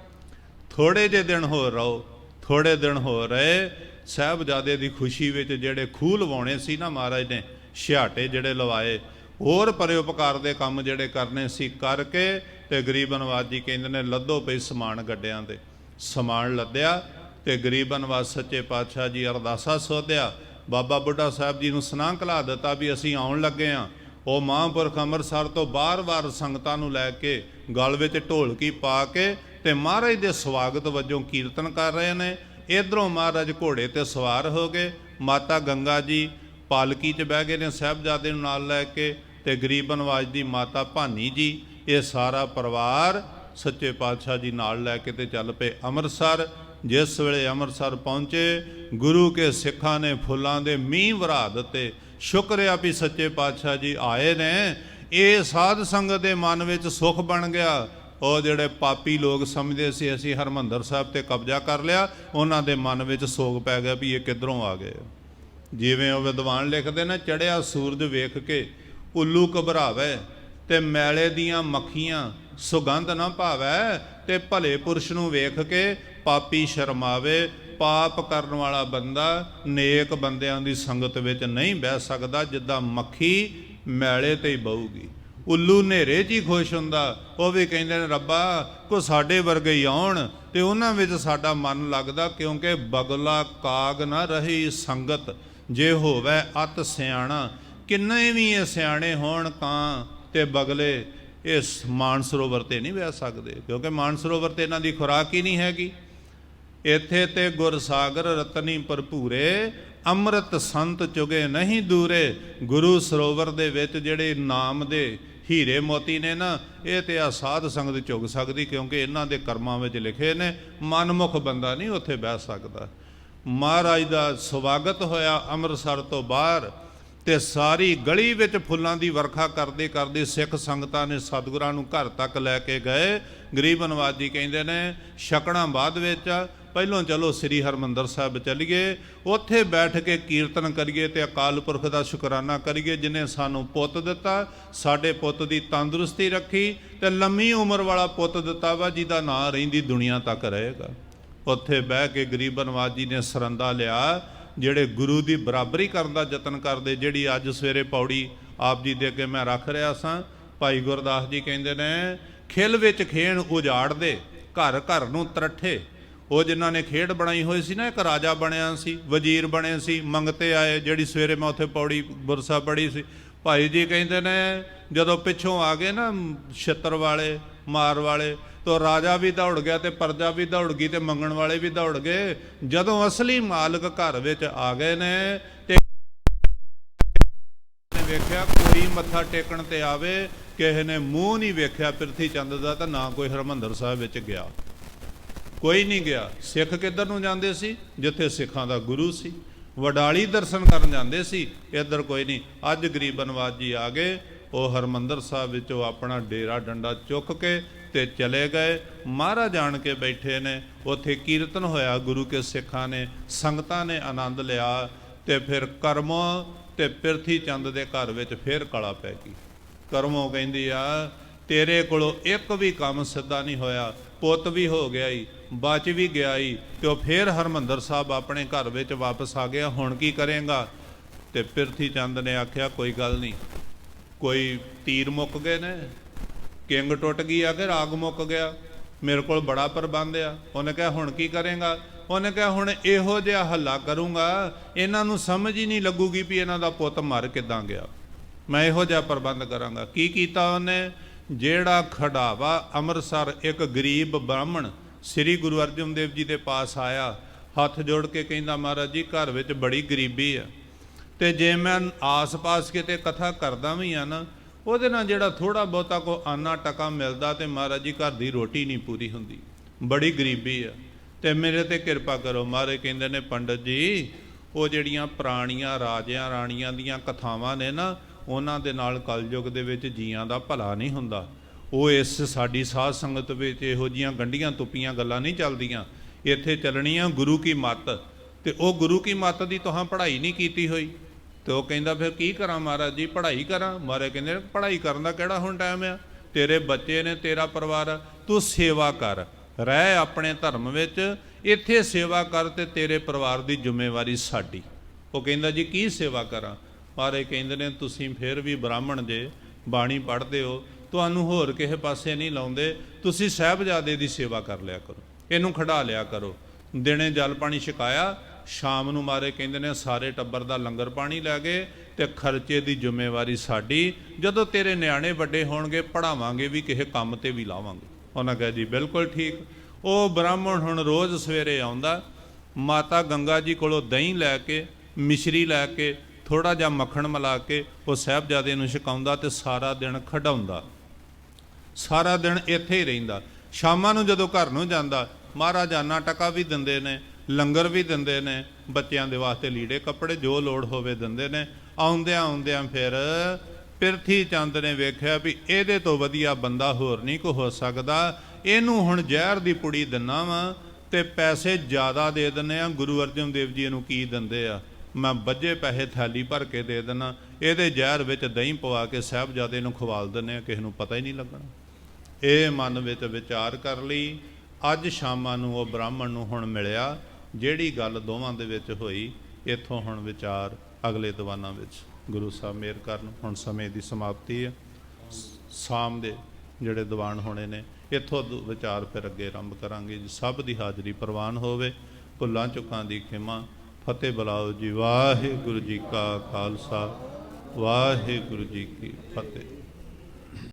ਥੋੜੇ ਜਿਹੇ ਦਿਨ ਹੋਰ ਰਹੋ ਥੋੜੇ ਦਿਨ ਹੋ ਰਹੇ। ਸਾਹਿਬਜ਼ਾਦੇ ਦੀ ਖੁਸ਼ੀ ਵਿੱਚ ਜਿਹੜੇ ਖੂਹ ਲਵਾਉਣੇ ਸੀ ਨਾ ਮਹਾਰਾਜ ਨੇ, ਛਿਆਟੇ ਜਿਹੜੇ ਲਵਾਏ, ਹੋਰ ਪਰਉਪਕਾਰ ਦੇ ਕੰਮ ਜਿਹੜੇ ਕਰਨੇ ਸੀ ਕਰਕੇ ਤੇ ਗਰੀਬ ਨਵਾਜ ਕਹਿੰਦੇ ਨੇ, ਲੱਦੋ ਪਈ ਸਮਾਨ ਗੱਡਿਆਂ ਦੇ ਸਮਾਨ ਲੱਦਿਆ ਤੇ ਗਰੀਬਨ ਵਾਸ ਸੱਚੇ ਪਾਤਸ਼ਾਹ ਜੀ ਅਰਦਾਸਾ ਸੋਧਿਆ। ਬਾਬਾ ਬੁੱਢਾ ਸਾਹਿਬ ਜੀ ਨੂੰ ਸੁਨਾਹ ਕਲਾ ਦਿੱਤਾ ਵੀ ਅਸੀਂ ਆਉਣ ਲੱਗੇ ਆ ਉਹ ਮਹਾਂਪੁਰਖ ਅੰਮ੍ਰਿਤਸਰ ਤੋਂ ਬਾਰ-ਬਾਰ ਸੰਗਤਾਂ ਨੂੰ ਲੈ ਕੇ ਗਲ ਵਿੱਚ ਢੋਲਕੀ ਪਾ ਕੇ ਤੇ ਮਹਾਰਾਜ ਦੇ ਸਵਾਗਤ ਵਜੋਂ ਕੀਰਤਨ ਕਰ ਰਹੇ ਨੇ। ਇਧਰੋਂ ਮਹਾਰਾਜ ਘੋੜੇ ਤੇ ਸਵਾਰ ਹੋ ਗਏ ਮਾਤਾ ਗੰਗਾ ਜੀ ਪਾਲਕੀ 'ਚ ਬਹਿ ਗਏ ਨੇ ਸਾਹਿਬਜ਼ਾਦੇ ਨੂੰ ਨਾਲ ਲੈ ਕੇ ਤੇ ਗਰੀਬ ਨਵਾਜ ਦੀ ਮਾਤਾ ਭਾਨੀ ਜੀ, ਇਹ ਸਾਰਾ ਪਰਿਵਾਰ ਸੱਚੇ ਪਾਤਸ਼ਾਹ ਜੀ ਨਾਲ ਲੈ ਕੇ ਤੇ ਚੱਲ ਪਏ ਅੰਮ੍ਰਿਤਸਰ। ਜਿਸ ਵੇਲੇ ਅੰਮ੍ਰਿਤਸਰ ਪਹੁੰਚੇ, ਗੁਰੂ ਕੇ ਸਿੱਖਾਂ ਨੇ ਫੁੱਲਾਂ ਦੇ ਮੀਂਹ ਵਰਾ ਦਿੱਤੇ। ਸ਼ੁਕਰ ਆ ਵੀ ਸੱਚੇ ਪਾਤਸ਼ਾਹ ਜੀ ਆਏ ਨੇ। ਇਹ ਸਾਧ ਸੰਗਤ ਦੇ ਮਨ ਵਿੱਚ ਸੁਖ ਬਣ ਗਿਆ। ਉਹ ਜਿਹੜੇ ਪਾਪੀ ਲੋਕ ਸਮਝਦੇ ਸੀ, ਅਸੀਂ ਹਰਮੰਦਰ ਸਾਹਿਬ ਤੇ ਕਬਜ਼ਾ ਕਰ ਲਿਆ, ਉਹਨਾਂ ਦੇ ਮਨ ਵਿੱਚ ਸੋਗ ਪੈ ਗਿਆ ਵੀ ਇਹ ਕਿੱਧਰੋਂ ਆ ਗਏ। ਜਿਵੇਂ ਉਹ ਵਿਦਵਾਨ ਲਿਖਦੇ ਨੇ ਚੜਿਆ ਸੂਰਜ ਵੇਖ ਕੇ ਉੱਲੂ ਘਬਰਾਵੇ ਤੇ ਮੈਲੇ ਦੀਆਂ ਮੱਖੀਆਂ ਸੁਗੰਧ ਨਾ ਭਾਵੈ ਤੇ ਭਲੇ ਪੁਰਸ਼ ਨੂੰ ਵੇਖ ਕੇ ਪਾਪੀ ਸ਼ਰਮਾਵੇ, ਪਾਪ ਕਰਨ ਵਾਲਾ ਬੰਦਾ ਨੇਕ ਬੰਦਿਆਂ ਦੀ ਸੰਗਤ ਵਿੱਚ ਨਹੀਂ ਬਹਿ ਸਕਦਾ, ਜਿੱਦਾਂ ਮੱਖੀ ਮੈਲੇ ਤੇ ਹੀ ਬਹੂਗੀ। ਉੱਲੂ ਹਨੇਰੇ 'ਚ ਹੀ ਖੁਸ਼ ਹੁੰਦਾ, ਉਹ ਵੀ ਕਹਿੰਦੇ ਨੇ, ਰੱਬਾ ਕੋ ਸਾਡੇ ਵਰਗੇ ਹੀ ਆਉਣ ਤੇ ਉਹਨਾਂ ਵਿੱਚ ਸਾਡਾ ਮਨ ਲੱਗਦਾ, ਕਿਉਂਕਿ ਬਗਲਾ ਕਾਗ ਨਾ ਰਹੀ ਸੰਗਤ। ਜੇ ਹੋਵੇ ਅਤ ਸਿਆਣਾ, ਕਿੰਨੇ ਵੀ ਇਹ ਸਿਆਣੇ ਹੋਣ ਤਾਂ ਤੇ ਬਗਲੇ ਇਸ ਮਾਨ ਸਰੋਵਰ ਤੇ ਨਹੀਂ ਬਹਿ ਸਕਦੇ, ਕਿਉਂਕਿ ਮਾਨ ਸਰੋਵਰ ਤੇ ਇਹਨਾਂ ਦੀ ਖੁਰਾਕ ਹੀ ਨਹੀਂ ਹੈਗੀ। ਇੱਥੇ ਤੇ ਗੁਰਸਾਗਰ ਰਤਨੀ ਭਰਪੂਰੇ, ਅੰਮ੍ਰਿਤ ਸੰਤ ਚੁਗੇ ਨਹੀਂ ਦੂਰੇ। ਗੁਰੂ ਸਰੋਵਰ ਦੇ ਵਿੱਚ ਜਿਹੜੇ ਨਾਮ ਦੇ ਹੀਰੇ ਮੋਤੀ ਨੇ ਨਾ, ਇਹ ਤੇ ਆ ਸਾਧ ਸੰਗਤ ਚੁਗ ਸਕਦੀ ਕਿਉਂਕਿ ਇਹਨਾਂ ਦੇ ਕਰਮਾਂ ਵਿੱਚ ਲਿਖੇ ਨੇ, ਮਨਮੁਖ ਬੰਦਾ ਨਹੀਂ ਉੱਥੇ ਬਹਿ ਸਕਦਾ। ਮਹਾਰਾਜ ਦਾ ਸਵਾਗਤ ਹੋਇਆ ਅੰਮ੍ਰਿਤਸਰ ਤੋਂ ਬਾਹਰ। ਤੇ ਸਾਰੀ ਗਲੀ ਵਿੱਚ ਫੁੱਲਾਂ ਦੀ ਵਰਖਾ ਕਰਦੇ ਕਰਦੇ ਸਿੱਖ ਸੰਗਤਾਂ ਨੇ ਸਤਿਗੁਰਾਂ ਨੂੰ ਘਰ ਤੱਕ ਲੈ ਕੇ ਗਏ। ਗਰੀਬ ਨਵਾਜੀ ਕਹਿੰਦੇ ਨੇ, ਛਕਣਾ ਬਾਅਦ ਵਿੱਚ, ਪਹਿਲੋਂ ਚਲੋ ਸ੍ਰੀ ਹਰਮੰਦਰ ਸਾਹਿਬ ਚੱਲੀਏ, ਉੱਥੇ ਬੈਠ ਕੇ ਕੀਰਤਨ ਕਰੀਏ ਤੇ ਅਕਾਲ ਪੁਰਖ ਦਾ ਸ਼ੁਕਰਾਨਾ ਕਰੀਏ ਜਿਨੇ ਸਾਨੂੰ ਪੁੱਤ ਦਿੱਤਾ, ਸਾਡੇ ਪੁੱਤ ਦੀ ਤੰਦਰੁਸਤੀ ਰੱਖੀ ਤੇ ਲੰਮੀ ਉਮਰ ਵਾਲਾ ਪੁੱਤ ਦਿੱਤਾ ਵਾ ਜਿਹਦਾ ਨਾਂ ਰਹਿੰਦੀ ਦੁਨੀਆ ਤੱਕ ਰਹੇਗਾ। ਉੱਥੇ ਬਹਿ ਕੇ ਗਰੀਬ ਨਵਾਜੀ ਨੇ ਸਰੰਦਾ ਲਿਆ ਜਿਹੜੇ ਗੁਰੂ ਦੀ ਬਰਾਬਰੀ ਕਰਨ ਦਾ ਯਤਨ ਕਰਦੇ, ਜਿਹੜੀ ਅੱਜ ਸਵੇਰੇ ਪੌੜੀ ਆਪ ਜੀ ਦੇ ਅੱਗੇ ਮੈਂ ਰੱਖ ਰਿਹਾ ਸਾਂ, ਭਾਈ ਗੁਰਦਾਸ ਜੀ ਕਹਿੰਦੇ ਨੇ, ਖਿਲ ਵਿੱਚ ਖੇਣ ਉਜਾੜ ਦੇ ਘਰ ਘਰ ਨੂੰ ਤਰੱਠੇ। ਉਹ ਜਿਨ੍ਹਾਂ ਨੇ ਖੇਡ ਬਣਾਈ ਹੋਈ ਸੀ ਨਾ, ਇੱਕ ਰਾਜਾ ਬਣਿਆ ਸੀ, ਵਜ਼ੀਰ ਬਣੇ ਸੀ ਮੰਗਤੇ ਆਏ, ਜਿਹੜੀ ਸਵੇਰੇ ਮੈਂ ਉੱਥੇ ਪੌੜੀ ਬੁਰਸਾ ਪੜੀ ਸੀ। ਭਾਈ ਜੀ ਕਹਿੰਦੇ ਨੇ, ਜਦੋਂ ਪਿੱਛੋਂ ਆ ਗਏ ਨਾ, ਛਿੱਤਰ ਵਾਲੇ, ਮਾਰ ਵਾਲੇ ਤੋ ਰਾਜਾ ਵੀ ਦੌੜ ਗਿਆ ਤੇ ਪਰਜਾ ਵੀ ਦੌੜ ਗਈ ਤੇ ਮੰਗਣ ਵਾਲੇ ਵੀ ਦੌੜ ਗਏ। ਜਦੋਂ ਅਸਲੀ ਮਾਲਕ ਘਰ ਵਿੱਚ ਆ ਗਏ ਨੇ ਤੇ ਵੇਖਿਆ ਕੋਈ ਮੱਥਾ ਟੇਕਣ ਤੇ ਆਵੇ, ਕਿਸੇ ਨੇ ਮੂੰਹ ਨਹੀਂ ਵੇਖਿਆ ਪ੍ਰਿਥੀ ਚੰਦ ਦਾ ਤਾਂ ਨਾ ਕੋਈ ਹਰਮੰਦਰ ਸਾਹਿਬ ਵਿੱਚ ਗਿਆ। ਕੋਈ ਨਹੀਂ ਗਿਆ। ਸਿੱਖ ਕਿੱਧਰ ਨੂੰ ਜਾਂਦੇ ਸੀ? ਜਿੱਥੇ ਸਿੱਖਾਂ ਦਾ ਗੁਰੂ ਸੀ। ਵਡਾਲੀ ਦਰਸ਼ਨ ਕਰਨ ਜਾਂਦੇ ਸੀ। ਇੱਧਰ ਕੋਈ ਨਹੀਂ। ਅੱਜ ਗਰੀਬ ਨਵਾਜ ਜੀ ਆ ਗਏ। ਉਹ ਹਰਮੰਦਰ ਸਾਹਿਬ ਵਿੱਚੋਂ ਆਪਣਾ ਡੇਰਾ ਡੰਡਾ ਚੁੱਕ ਕੇ ਤੇ ਚਲੇ ਗਏ। ਮਹਾਰਾਜ ਆਣ ਕੇ ਬੈਠੇ ਨੇ। ਉੱਥੇ ਕੀਰਤਨ ਹੋਇਆ। ਗੁਰੂ ਕੇ ਸਿੱਖਾਂ ਨੇ, ਸੰਗਤਾਂ ਨੇ ਆਨੰਦ ਲਿਆ ਤੇ ਫਿਰ ਕਰਮੋਂ ਤੇ ਪਿਰਥੀ ਚੰਦ ਦੇ ਘਰ ਵਿੱਚ ਫੇਰ ਕਲਾ ਪੈ ਗਈ। ਕਰਮੋ ਕਹਿੰਦੀ ਆ, ਤੇਰੇ ਕੋਲੋਂ ਇੱਕ ਵੀ ਕੰਮ ਸਿੱਧਾ ਨਹੀਂ ਹੋਇਆ। ਪੁੱਤ ਵੀ ਹੋ ਗਿਆ ਈ ਬਚ ਵੀ ਗਿਆ ਈ, ਤੇ ਉਹ ਫੇਰ ਹਰਮੰਦਰ ਸਾਹਿਬ ਆਪਣੇ ਘਰ ਵਿੱਚ ਵਾਪਸ ਆ ਗਿਆ। ਹੁਣ ਕੀ ਕਰੇਗਾ? ਤੇ ਪਿਰਥੀ ਚੰਦ ਨੇ ਆਖਿਆ, ਕੋਈ ਗੱਲ ਨਹੀਂ। ਕੋਈ ਤੀਰ ਮੁੱਕ ਗਏ ਨੇ। ਕਿੰਗ ਟੁੱਟ ਗਈ ਆ ਕਿ ਰਾਗ ਮੁੱਕ ਗਿਆ। ਮੇਰੇ ਕੋਲ ਬੜਾ ਪ੍ਰਬੰਧ ਆ। ਉਹਨੇ ਕਿਹਾ, ਹੁਣ ਕੀ ਕਰੇਗਾ? ਉਹਨੇ ਕਿਹਾ, ਹੁਣ ਇਹੋ ਜਿਹਾ ਹੱਲਾ ਕਰੂੰਗਾ। ਇਹਨਾਂ ਨੂੰ ਸਮਝ ਹੀ ਨਹੀਂ ਲੱਗੂਗੀ ਵੀ ਇਹਨਾਂ ਦਾ ਪੁੱਤ ਮਰ ਕਿਦਾਂ ਗਿਆ। ਮੈਂ ਇਹੋ ਜਿਹਾ ਪ੍ਰਬੰਧ ਕਰਾਂਗਾ। ਕੀ ਕੀਤਾ ਉਹਨੇ? ਜਿਹੜਾ ਖੜਾਵਾ ਅੰਮ੍ਰਿਤਸਰ ਇੱਕ ਗਰੀਬ ਬ੍ਰਾਹਮਣ ਸ੍ਰੀ ਗੁਰੂ ਅਰਜਨ ਦੇਵ ਜੀ ਦੇ ਪਾਸ ਆਇਆ, ਹੱਥ ਜੋੜ ਕੇ ਕਹਿੰਦਾ, ਮਹਾਰਾਜ ਜੀ, ਘਰ ਵਿੱਚ ਬੜੀ ਗਰੀਬੀ ਆ। ਤੇ ਜੇ ਮੈਂ ਆਸ-ਪਾਸ ਕਿਤੇ ਕਥਾ ਕਰਦਾ ਵੀ ਆ ਨਾ ਉਹਦੇ ਨਾਲ ਜਿਹੜਾ ਥੋੜਾ ਬਹੁਤਾ ਕੋ ਆਨਾ ਟਕਾ ਮਿਲਦਾ ਤੇ ਮਹਾਰਾਜ ਜੀ ਘਰ ਦੀ ਰੋਟੀ ਨਹੀਂ ਪੂਰੀ ਹੁੰਦੀ। ਬੜੀ ਗਰੀਬੀ ਆ। ਤੇ ਮੇਰੇ ਤੇ ਕਿਰਪਾ ਕਰੋ, ਮਹਾਰਾਜ ਕਹਿੰਦੇ ਨੇ, ਪੰਡਤ ਜੀ, ਉਹ ਜਿਹੜੀਆਂ ਪੁਰਾਣੀਆਂ ਰਾਜਿਆਂ ਰਾਣੀਆਂ ਦੀਆਂ ਕਥਾਵਾਂ ਨੇ ਨਾ, ਉਹਨਾਂ ਦੇ ਨਾਲ ਕਲਯੁਗ ਦੇ ਵਿੱਚ ਜੀਆਂ ਦਾ ਭਲਾ ਨਹੀਂ ਹੁੰਦਾ। ਉਹ ਇਸ ਸਾਡੀ ਸਾਧ ਸੰਗਤ ਵਿੱਚ ਇਹੋ ਜੀਆਂ ਗੰਡੀਆਂ ਤੁੱਪੀਆਂ ਗੱਲਾਂ ਨਹੀਂ ਚੱਲਦੀਆਂ। ਇੱਥੇ ਚੱਲਣੀਆਂ ਗੁਰੂ ਕੀ ਮੱਤ। ਤੇ ਉਹ ਗੁਰੂ ਕੀ ਮੱਤ ਦੀ ਤੁਹਾਂ ਪੜ੍ਹਾਈ ਨਹੀਂ ਕੀਤੀ ਹੋਈ। ਤੇ ਉਹ ਕਹਿੰਦਾ, ਫਿਰ ਕੀ ਕਰਾਂ ਮਹਾਰਾਜ ਜੀ? ਪੜ੍ਹਾਈ ਕਰਾਂ? ਮਹਾਰਾਜ ਕਹਿੰਦੇ, ਪੜ੍ਹਾਈ ਕਰਨ ਦਾ ਕਿਹੜਾ ਹੁਣ ਟਾਈਮ ਆ? ਤੇਰੇ ਬੱਚੇ ਨੇ, ਤੇਰਾ ਪਰਿਵਾਰ ਤੂੰ ਸੇਵਾ ਕਰ, ਰਹਿ ਆਪਣੇ ਧਰਮ ਵਿੱਚ, ਇੱਥੇ ਸੇਵਾ ਕਰ ਤੇ ਤੇਰੇ ਪਰਿਵਾਰ ਦੀ ਜ਼ਿੰਮੇਵਾਰੀ ਸਾਡੀ। ਉਹ ਕਹਿੰਦਾ, ਜੀ, ਕੀ ਸੇਵਾ ਕਰਾਂ? ਮਹਾਰਾਜ ਕਹਿੰਦੇ ਨੇ, ਤੁਸੀਂ ਫਿਰ ਵੀ ਬ੍ਰਾਹਮਣ ਜੇ, ਬਾਣੀ ਪੜ੍ਹਦੇ ਹੋ, ਤੁਹਾਨੂੰ ਹੋਰ ਕਿਸੇ ਪਾਸੇ ਨਹੀਂ ਲਾਉਂਦੇ, ਤੁਸੀਂ ਸਹਿਬਜ਼ਾਦੇ ਦੀ ਸੇਵਾ ਕਰ ਲਿਆ ਕਰੋ, ਇਹਨੂੰ ਖੜਾ ਲਿਆ ਕਰੋ, ਦਿਨੇ ਜਲ ਪਾਣੀ ਛਕਾਇਆ ਸ਼ਾਮ ਨੂੰ ਮਾਰੇ ਕਹਿੰਦੇ ਨੇ, ਸਾਰੇ ਟੱਬਰ ਦਾ ਲੰਗਰ ਪਾਣੀ ਲੈ ਗਏ ਤੇ ਖਰਚੇ ਦੀ ਜ਼ਿੰਮੇਵਾਰੀ ਸਾਡੀ। ਜਦੋਂ ਤੇਰੇ ਨਿਆਣੇ ਵੱਡੇ ਹੋਣਗੇ ਪੜਾਵਾਂਗੇ ਵੀ, ਕਿਸੇ ਕੰਮ ਤੇ ਵੀ ਲਾਵਾਂਗੇ। ਉਹਨਾਂ ਕਹੇ, ਜੀ, ਬਿਲਕੁਲ ਠੀਕ। ਉਹ ਬ੍ਰਾਹਮਣ ਹੁਣ ਰੋਜ਼ ਸਵੇਰੇ ਆਉਂਦਾ, ਮਾਤਾ ਗੰਗਾ ਜੀ ਕੋਲੋਂ ਦਹੀਂ ਲੈ ਕੇ, ਮਿਸ਼ਰੀ ਲੈ ਕੇ ਥੋੜਾ ਜਿਹਾ ਮੱਖਣ ਮਿਲਾ ਕੇ ਉਹ ਸਾਹਿਬਜ਼ਾਦੇ ਨੂੰ ਛਕਾਉਂਦਾ ਤੇ ਸਾਰਾ ਦਿਨ ਖਡਾਉਂਦਾ। ਸਾਰਾ ਦਿਨ ਇੱਥੇ ਹੀ ਰਹਿੰਦਾ। ਸ਼ਾਮਾਂ ਨੂੰ ਜਦੋਂ ਘਰ ਨੂੰ ਜਾਂਦਾ, ਮਹਾਰਾਜ ਆਨਾ ਟਕਾ ਵੀ ਦਿੰਦੇ ਨੇ। ਲੰਗਰ ਵੀ ਦਿੰਦੇ ਨੇ, ਬੱਚਿਆਂ ਦੇ ਵਾਸਤੇ ਲੀੜੇ ਕੱਪੜੇ ਜੋ ਲੋੜ ਹੋਵੇ ਦਿੰਦੇ ਨੇ। ਆਉਂਦਿਆਂ ਆਉਂਦਿਆਂ ਫਿਰ ਪਿਰਥੀ ਚੰਦ ਨੇ ਵੇਖਿਆ ਵੀ ਇਹਦੇ ਤੋਂ ਵਧੀਆ ਬੰਦਾ ਹੋਰ ਨਹੀਂ ਕੋ ਹੋ ਸਕਦਾ। ਇਹਨੂੰ ਹੁਣ ਜ਼ਹਿਰ ਦੀ ਪੁੜੀ ਦਿੰਨਾ ਵਾ ਤੇ ਪੈਸੇ ਜ਼ਿਆਦਾ ਦੇ ਦਿੰਨੇ ਆ। ਗੁਰੂ ਅਰਜਨ ਦੇਵ ਜੀ ਇਹਨੂੰ ਕੀ ਦਿੰਦੇ ਆ? ਮੈਂ ਬੱਜੇ ਪੈਸੇ ਥੈਲੀ ਭਰ ਕੇ ਦੇ ਦੇਣਾ ਇਹਦੇ ਜ਼ਹਿਰ ਵਿੱਚ ਦਹੀਂ ਪਵਾ ਕੇ ਸਾਹਿਬਜ਼ਾਦੇ ਨੂੰ ਖਵਾਲ ਦਿੰਨੇ ਆ, ਕਿਸੇ ਨੂੰ ਪਤਾ ਹੀ ਨਹੀਂ ਲੱਗਣਾ। ਇਹ ਮਨ ਵਿੱਚ ਵਿਚਾਰ ਕਰ ਲਈ। ਅੱਜ ਸ਼ਾਮਾਂ ਨੂੰ ਉਹ ਬ੍ਰਾਹਮਣ ਨੂੰ ਹੁਣ ਮਿਲਿਆ। ਜਿਹੜੀ ਗੱਲ ਦੋਵਾਂ ਦੇ ਵਿੱਚ ਹੋਈ, ਇੱਥੋਂ ਹੁਣ ਵਿਚਾਰ ਅਗਲੇ ਦੀਵਾਨਾਂ ਵਿੱਚ। ਗੁਰੂ ਸਾਹਿਬ ਮਿਹਰ ਕਰਨ, ਹੁਣ ਸਮੇਂ ਦੀ ਸਮਾਪਤੀ ਹੈ। ਸ਼ਾਮ ਦੇ ਜਿਹੜੇ ਦੀਵਾਨ ਹੋਣੇ ਨੇ, ਇੱਥੋਂ ਦ- ਵਿਚਾਰ ਫਿਰ ਅੱਗੇ ਆਰੰਭ ਕਰਾਂਗੇ। ਜੀ ਸਭ ਦੀ ਹਾਜ਼ਰੀ ਪ੍ਰਵਾਨ ਹੋਵੇ। ਭੁੱਲਾਂ ਚੁੱਕਾਂ ਦੀ ਖਿਮਾ। ਫਤਿਹ ਬੁਲਾਓ ਜੀ। ਵਾਹਿਗੁਰੂ ਜੀ ਕਾ ਖਾਲਸਾ। ਵਾਹਿਗੁਰੂ ਜੀ ਕੀ ਫਤਿਹ।